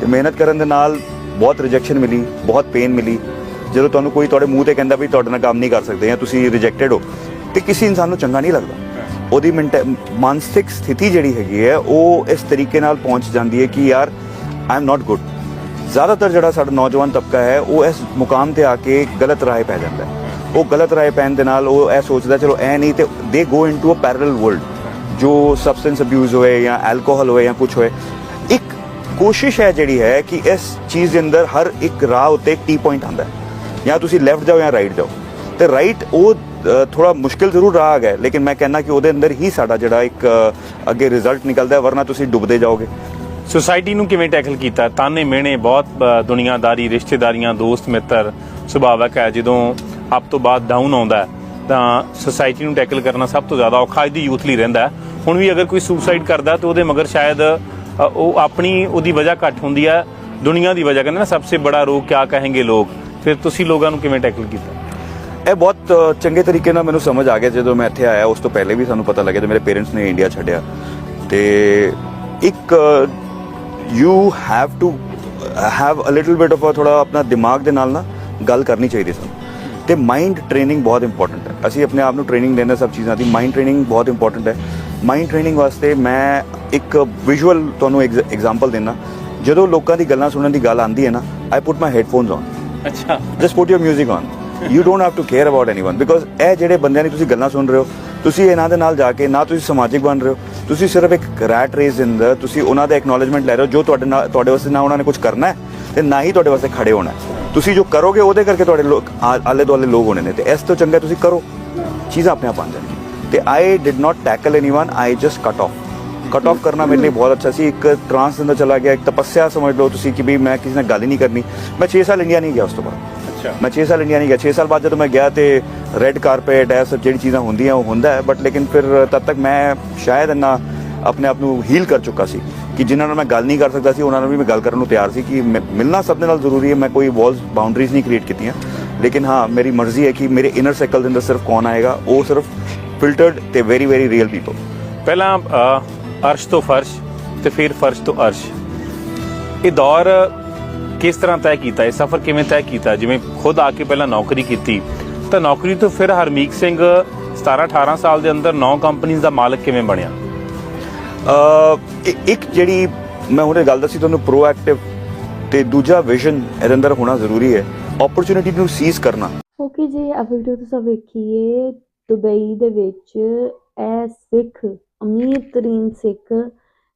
ਤੇ ਮਿਹਨਤ ਕਰਨ ਦੇ ਨਾਲ ਬਹੁਤ ਰਿਜੈਕਸ਼ਨ ਮਿਲੀ, ਬਹੁਤ ਪੇਨ ਮਿਲੀ। ਜਦੋਂ ਤੁਹਾਨੂੰ ਕੋਈ ਤੁਹਾਡੇ ਮੂੰਹ ਤੇ ਕਹਿੰਦਾ ਵੀ ਤੁਹਾਡੇ ਨਾਲ ਕੰਮ ਨਹੀਂ ਕਰ ਸਕਦੇ ਜਾਂ ਤੁਸੀਂ ਰਿਜੈਕਟਡ ਹੋ, ਤੇ ਕਿਸੇ ਇਨਸਾਨ ਨੂੰ ਚੰਗਾ ਨਹੀਂ ਲੱਗਦਾ। ਉਹਦੀ ਮੈਂਟ- ਮਾਨਸਿਕ ਸਥਿਤੀ ਜਿਹੜੀ ਹੈਗੀ ਹੈ, ਉਹ ਇਸ ਤਰੀਕੇ ਨਾਲ ਪਹੁੰਚ ਜਾਂਦੀ ਹੈ ਕਿ ਯਾਰ ਆਈ ਐਮ ਨਾਟ ਗੁੱਡ ਜ਼ਿਆਦਾਤਰ ਜਿਹੜਾ ਸਾਡਾ ਨੌਜਵਾਨ ਤਬਕਾ ਹੈ, ਉਹ ਇਸ ਮੁਕਾਮ ਤੇ ਆ ਕੇ ਗਲਤ ਰਾਹ ਪੈ ਜਾਂਦਾ ਹੈ। ਉਹ ਗਲਤ ਰਾਹ ਪੈਣ ਦੇ ਨਾਲ ਉਹ ਇਹ ਸੋਚਦਾ ਚਲੋ ਐ ਨਹੀਂ ਤੇ ਦੇ go into a parallel world ਜੋ ਸਬਸਟੈਂਸ ਅਬਿਊਜ਼ ਹੋਏ ਜਾਂ ਐਲਕੋਹਲ ਹੋਏ ਜਾਂ ਕੁਝ ਹੋਏ। ਇੱਕ ਕੋਸ਼ਿਸ਼ ਹੈ ਜਿਹੜੀ ਹੈ ਕਿ ਇਸ ਚੀਜ਼ ਦੇ ਅੰਦਰ ਹਰ ਇੱਕ ਰਾਹ ਉੱਤੇ ਇੱਕ ਟੀ ਪੁਆਇੰਟ ਆਉਂਦਾ ਹੈ। ਜਾਂ ਤੁਸੀਂ ਲੈਫਟ ਜਾਓ ਜਾਂ ਰਾਈਟ ਜਾਓ। ਤੇ ਰਾਈਟ ਉਹ ਅ, ਥੋੜਾ ਮੁਸ਼ਕਿਲ ਜ਼ਰੂਰ ਰਾਹ ਹੈ ਲੇਕਿਨ ਮੈਂ ਕਹਿੰਦਾ ਕਿ ਉਹਦੇ ਅੰਦਰ ਹੀ ਸਾਡਾ ਜਿਹੜਾ ਇੱਕ ਅੱਗੇ ਰਿਜ਼ਲਟ ਨਿਕਲਦਾ ਵਰਨਾ ਤੁਸੀਂ ਡੁੱਬਦੇ ਜਾਓਗੇ। ਸੁਸਾਇਟੀ ਨੂੰ ਕਿਵੇਂ ਟੈਕਲ ਕੀਤਾ? ਤਾਨੇ ਮਿਹਣੇ ਬਹੁਤ ਅ, ਦੁਨੀਆਦਾਰੀ ਰਿਸ਼ਤੇਦਾਰੀਆਂ ਦੋਸਤ ਮਿੱਤਰ ਸੁਭਾਵਕ ਹੈ। ਜਦੋਂ ਆਪ ਤੋਂ ਬਾਅਦ ਡਾਊਨ ਆਉਂਦਾ ਤਾਂ ਸੁਸਾਇਟੀ ਨੂੰ ਟੈਕਲ ਕਰਨਾ ਸਭ ਤੋਂ ਜ਼ਿਆਦਾ ਔਖਾ ਇਹਦੀ ਯੂਥ ਲਈ ਰਹਿੰਦਾ ਹੁਣ ਵੀ ਅਗਰ ਕੋਈ ਸੁਸਾਈਡ ਕਰਦਾ ਤਾਂ ਉਹਦੇ ਮਗਰ ਸ਼ਾਇਦ ਉਹ ਆਪਣੀ ਉਹਦੀ ਵਜ੍ਹਾ ਘੱਟ ਹੁੰਦੀ ਹੈ, ਦੁਨੀਆ ਦੀ ਵਜ੍ਹਾ ਕਹਿੰਦੇ ਨਾ ਸਭ ਤੋਂ ਬੜਾ ਰੋਗ ਕਿਆ ਕहेंगे ਲੋਕ। ਫਿਰ ਤੁਸੀਂ ਲੋਕਾਂ ਨੂੰ ਕਿਵੇਂ ਟੈਕਲ ਕੀਤਾ? ਇਹ ਬਹੁਤ ਚੰਗੇ ਤਰੀਕੇ ਨਾਲ ਮੈਨੂੰ ਸਮਝ ਆ ਗਿਆ ਜਦੋਂ ਮੈਂ ਇੱਥੇ ਆਇਆ, ਉਸ ਤੋਂ ਪਹਿਲੇ ਵੀ ਸਾਨੂੰ ਪਤਾ ਲੱਗਿਆ ਤੇ ਮੇਰੇ ਪੇਰੈਂਟਸ ਨੇ ਇੰਡੀਆ ਛੱਡਿਆ। ਤੇ ਇੱਕ you have to have a little bit of ਥੋੜਾ ਆਪਣਾ ਦਿਮਾਗ ਦੇ ਨਾਲ ਨਾ ਗੱਲ ਕਰਨੀ ਚਾਹੀਦੀ ਸਾਨੂੰ। ਤੇ ਮਾਈਂਡ ਟ੍ਰੇਨਿੰਗ ਬਹੁਤ ਇੰਪੋਰਟੈਂਟ ਹੈ। ਅਸੀਂ ਆਪਣੇ ਆਪ ਨੂੰ ਟ੍ਰੇਨਿੰਗ ਦਿੰਦੇ ਸਭ ਚੀਜ਼ਾਂ ਦੀ ਮਾਈਂਡ ਟ੍ਰੇਨਿੰਗ ਬਹੁਤ ਇੰਪੋਰਟੈਂਟ ਹੈ। ਮਾਈਂਡ ਟ੍ਰੇਨਿੰਗ ਵਾਸਤੇ ਮੈਂ ਇੱਕ ਵਿਜ਼ੂਅਲ ਤੁਹਾਨੂੰ ਐਗਜ਼ਾਮਪਲ ਦੇਣਾ ਜਦੋਂ ਲੋਕਾਂ ਦੀ ਗੱਲਾਂ ਸੁਣਨ ਦੀ ਗੱਲ ਆਉਂਦੀ ਹੈ ਨਾ I put my headphones on ਅੱਛਾ। Just put your 뮤직 on you don't have to care about anyone because ਇਹ ਜਿਹੜੇ ਬੰਦਿਆਂ ਦੀ ਤੁਸੀਂ ਗੱਲਾਂ ਸੁਣ ਰਹੇ ਹੋ ਤੁਸੀਂ ਇਹਨਾਂ ਦੇ ਨਾਲ ਜਾ ਕੇ ਨਾ ਤੁਸੀਂ ਸਮਾਜਿਕ ਬਣ ਰਹੇ ਹੋ। ਤੁਸੀਂ ਸਿਰਫ ਇੱਕ ਰੈਟ ਰੇਸ ਦੇ ਅੰਦਰ ਤੁਸੀਂ ਉਹਨਾਂ ਦਾ ਐਕਨੋਲਜਮੈਂਟ ਲੈ ਰਹੇ ਹੋ ਜੋ ਤੁਹਾਡੇ ਨਾਲ ਤੁਹਾਡੇ ਵਾਸਤੇ ਨਾ ਉਹਨਾਂ ਨੇ ਕੁਝ ਕਰਨਾ ਹੈ। ਤੇ ਨਾ ਹੀ ਤੁਹਾਡੇ ਵਾਸਤੇ ਖੜੇ ਹੋਣਾ। ਤੁਸੀਂ ਜੋ ਕਰੋਗੇ ਉਹਦੇ ਕਰਕੇ ਤੁਹਾਡੇ ਲੋਕ ਆ- ਆਲੇ ਦੁਆਲੇ ਲੋਕ ਹੋਣੇ ਨੇ ਤੇ ਇਸ ਤੋਂ ਚੰਗਾ ਤੁਸੀਂ ਕਰੋ। ਚੀਜ਼ਾਂ ਆਪਣੇ ਆਪ ਬਣ ਜਾਣਗੀਆਂ। ਤੇ I did not tackle anyone I just cut off cut off ਕਰਨਾ ਮੇਰੇ ਲਈ ਬਹੁਤ ਅੱਛਾ ਸੀ। ਇੱਕ ਟਰਾਂਸ ਦੇ ਅੰਦਰ ਚਲਾ ਗਿਆ ਇੱਕ ਤਪੱਸਿਆ ਸਮਝ ਲਓ ਤੁਸੀਂ ਕਿ ਵੀ ਮੈਂ ਕਿਸੇ ਨਾਲ ਗੱਲ ਹੀ ਨਹੀਂ ਕਰਨੀ। ਮੈਂ 6 ਸਾਲ ਇੰਡੀਆ ਨਹੀਂ ਗਿਆ ਉਸ ਤੋਂ ਬਾਅਦ। ਅੱਛਾ। ਮੈਂ 6 ਸਾਲ ਇੰਡੀਆ ਨਹੀਂ ਗਿਆ। 6 ਸਾਲ ਬਾਅਦ ਜਦੋਂ ਮੈਂ ਗਿਆ ਤੇ ਰੈੱਡ ਕਾਰਪੇਟ ਐ ਸਭ ਜਿਹੜੀ ਚੀਜ਼ਾਂ ਹੁੰਦੀਆਂ ਉਹ ਹੁੰਦਾ ਹੈ ਬਟ ਲੇਕਿਨ ਫਿਰ ਤਦ ਤੱਕ ਮੈਂ ਸ਼ਾਇਦ ਇੰਨਾ ਆਪਣੇ ਆਪ ਨੂੰ ਹੀਲ ਕਰ ਚੁੱਕਾ ਸੀ। ਕਿ ਜਿਨ੍ਹਾਂ ਨਾਲ ਮੈਂ ਗੱਲ ਨਹੀਂ ਕਰ ਸਕਦਾ ਸੀ, ਉਹਨਾਂ ਨਾਲ ਵੀ ਮੈਂ ਗੱਲ ਕਰਨ ਨੂੰ ਤਿਆਰ ਸੀ ਕਿ ਮਿ- ਮਿਲਣਾ ਸਭ ਦੇ ਨਾਲ ਜ਼ਰੂਰੀ ਹੈ। ਮੈਂ ਕੋਈ ਵਾਲਸ ਬਾਉਂਡਰੀਜ਼ ਨਹੀਂ ਕ੍ਰੀਏਟ ਕੀਤੀਆਂ। ਲੇਕਿਨ ਹਾਂ, ਮੇਰੀ ਮਰਜ਼ੀ ਹੈ ਕਿ ਮੇਰੇ ਇਨਰ ਸਰਕਲ ਦੇ ਅੰਦਰ ਸਿਰਫ ਕੌਣ ਆਏਗਾ, ਉਹ ਸਿਰਫ ਫਿਲਟਰਡ ਤੇ ਵੈਰੀ ਵੈਰੀ ਰੀਅਲ ਪੀਪਲ ਪਹਿਲਾਂ ਅਰਸ਼ ਤੋਂ ਫਰਸ਼ ਤੇ ਫਿਰ ਫਰਸ਼ ਤੋਂ ਅਰਸ਼। ਇਹ ਦੌਰ ਕਿਸ ਤਰ੍ਹਾਂ ਤੈਅ ਕੀਤਾ, ਇਹ ਸਫ਼ਰ ਕਿਵੇਂ ਤੈਅ ਕੀਤਾ? ਜਿਵੇਂ ਖੁਦ ਆ ਕੇ ਪਹਿਲਾਂ ਨੌਕਰੀ ਕੀਤੀ, ਤਾਂ ਨੌਕਰੀ ਤੋਂ ਫਿਰ ਹਰਮੀਤ ਸਿੰਘ 17 18 ਸਾਲ ਦੇ ਅੰਦਰ 9 ਕੰਪਨੀਆਂ ਦਾ ਮਾਲਕ ਕਿਵੇਂ ਬਣਿਆ? ਇੱਕ ਜਿਹੜੀ ਮੈਂ ਹੁਣੇ ਗੱਲ ਦੱਸੀ, ਤੁਹਾਨੂੰ ਪ੍ਰੋਐਕਟਿਵ ਤੇ ਦੂਜਾ ਵਿਜ਼ਨ ਅੰਦਰ ਹੋਣਾ ਜ਼ਰੂਰੀ ਹੈ ਓਪਰਚ्युनिटी ਨੂੰ ਸੀਜ਼ ਕਰਨਾ। ਓਕੇ ਜੀ ਆ ਵੀਡੀਓ ਤੁਸੀਂ ਵੇਖੀਏ, ਦੁਬਈ ਦੇ ਵਿੱਚ ਐ ਸਿੱਖ, ਅਮੀਰ ਤਰੀਨ ਸਿੱਖ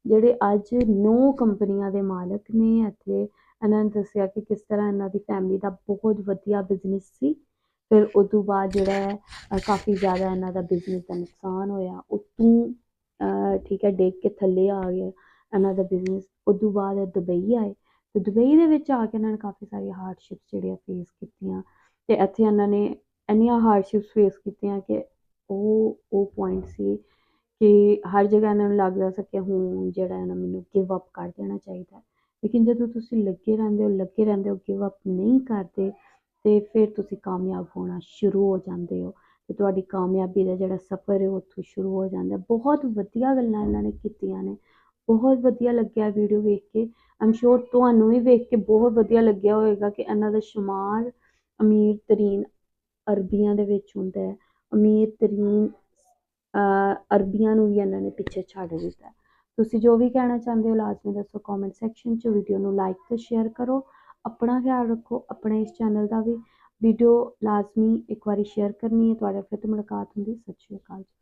ਜਿਹੜੇ ਅੱਜ 9 ਕੰਪਨੀਆਂ ਦੇ ਮਾਲਕ ਨੇ ਅਤੇ ਇਹਨਾਂ ਨੇ ਦੱਸਿਆ ਕਿ ਕਿਸ ਤਰ੍ਹਾਂ ਇਹਨਾਂ ਦੀ ਫੈਮਿਲੀ ਦਾ ਬਹੁਤ ਵਧੀਆ ਬਿਜ਼ਨਸ ਸੀ। ਫਿਰ ਉਸ ਤੋਂ ਬਾਅਦ ਜਿਹੜਾ ਹੈ ਕਾਫੀ ਜ਼ਿਆਦਾ ਇਹਨਾਂ ਦਾ ਬਿਜ਼ਨਸ ਦਾ ਨੁਕਸਾਨ ਹੋਇਆ। ਉਤੋਂ ਠੀਕ ਹੈ ਡੇਕ ਕੇ ਥੱਲੇ ਆ ਗਿਆ, ਇਹਨਾਂ ਦਾ ਬਿਜ਼ਨਸ ਉਸ ਤੋਂ ਬਾਅਦ ਦੁਬਈ ਆਏ। ਤੇ ਦੁਬਈ ਦੇ ਵਿੱਚ ਆ ਕੇ ਇਹਨਾਂ ਨੇ ਕਾਫੀ ਸਾਰੀ ਹਾਰਡਸ਼ਿਪਸ ਜਿਹੜੀਆਂ ਫੇਸ ਕੀਤੀਆਂ। ਤੇ ਇੱਥੇ ਇਹਨਾਂ ਨੇ ਇੰਨੀਆਂ ਹਾਰਡਸ਼ਿਪਸ ਫੇਸ ਕੀਤੀਆਂ ਕਿ ਉਹ ਉਹ ਪੁਆਇੰਟ ਸੀ ਕਿ ਹਰ ਜਗ੍ਹਾ ਇਹਨਾਂ ਨੂੰ ਲੱਗਦਾ ਸੀ ਕਿ ਹੁਣ ਜਿਹੜਾ ਹੈ ਨਾ ਮੈਨੂੰ ਗਿਵ ਅਪ ਕਰ ਦੇਣਾ ਚਾਹੀਦਾ ਲੇਕਿਨ ਜਦੋਂ ਤੁਸੀਂ ਲੱਗੇ ਰਹਿੰਦੇ ਹੋ, ਲੱਗੇ ਰਹਿੰਦੇ ਹੋ ਗਿਵ ਅਪ ਨਹੀਂ ਕਰਦੇ, ਤੇ ਫਿਰ ਤੁਸੀਂ ਕਾਮਯਾਬ ਹੋਣਾ ਸ਼ੁਰੂ ਹੋ ਜਾਂਦੇ ਹੋ। ਤੇ ਤੁਹਾਡੀ ਕਾਮਯਾਬੀ ਦਾ ਜਿਹੜਾ ਸਫ਼ਰ ਹੈ ਉੱਥੋਂ ਸ਼ੁਰੂ ਹੋ ਜਾਂਦਾ ਬਹੁਤ ਵਧੀਆ ਗੱਲਾਂ ਇਹਨਾਂ ਨੇ ਕੀਤੀਆਂ ਨੇ। ਬਹੁਤ ਵਧੀਆ ਲੱਗਿਆ ਵੀਡੀਓ ਵੇਖ ਕੇ। ਆਮ ਸ਼ੋਰ ਤੁਹਾਨੂੰ ਵੀ ਵੇਖ ਕੇ ਬਹੁਤ ਵਧੀਆ ਲੱਗਿਆ ਹੋਵੇਗਾ ਕਿ ਇਹਨਾਂ ਦਾ ਸ਼ੁਮਾਰ ਅਮੀਰ ਤਰੀਨ ਅਰਬੀਆਂ ਦੇ ਵਿੱਚ ਹੁੰਦਾ ਹੈ। ਅਮੀਰ ਤਰੀਨ ਅਰਬੀਆਂ ਨੂੰ ਵੀ ਇਹਨਾਂ ਨੇ ਪਿੱਛੇ ਛੱਡ ਦਿੱਤਾ ਤੁਸੀਂ ਜੋ ਵੀ ਕਹਿਣਾ ਚਾਹੁੰਦੇ ਹੋ ਲਾਜ਼ਮੀ ਦੱਸੋ ਕਮੈਂਟ ਸੈਕਸ਼ਨ 'ਚ। ਵੀਡੀਓ ਨੂੰ ਲਾਈਕ ਤੇ ਸ਼ੇਅਰ ਕਰੋ। ਆਪਣਾ ਖਿਆਲ ਰੱਖੋ। ਆਪਣੇ ਇਸ ਚੈਨਲ ਦਾ ਵੀ। ਵੀਡੀਓ ਲਾਜ਼ਮੀ ਇੱਕ ਵਾਰੀ ਸ਼ੇਅਰ ਕਰਨੀ ਹੈ। ਤੁਹਾਡੇ ਫਿਰ ਤੋਂ ਮੁਲਾਕਾਤ ਹੁੰਦੀ ਸਤਿ ਸ਼੍ਰੀ ਅਕਾਲ ਜੀ।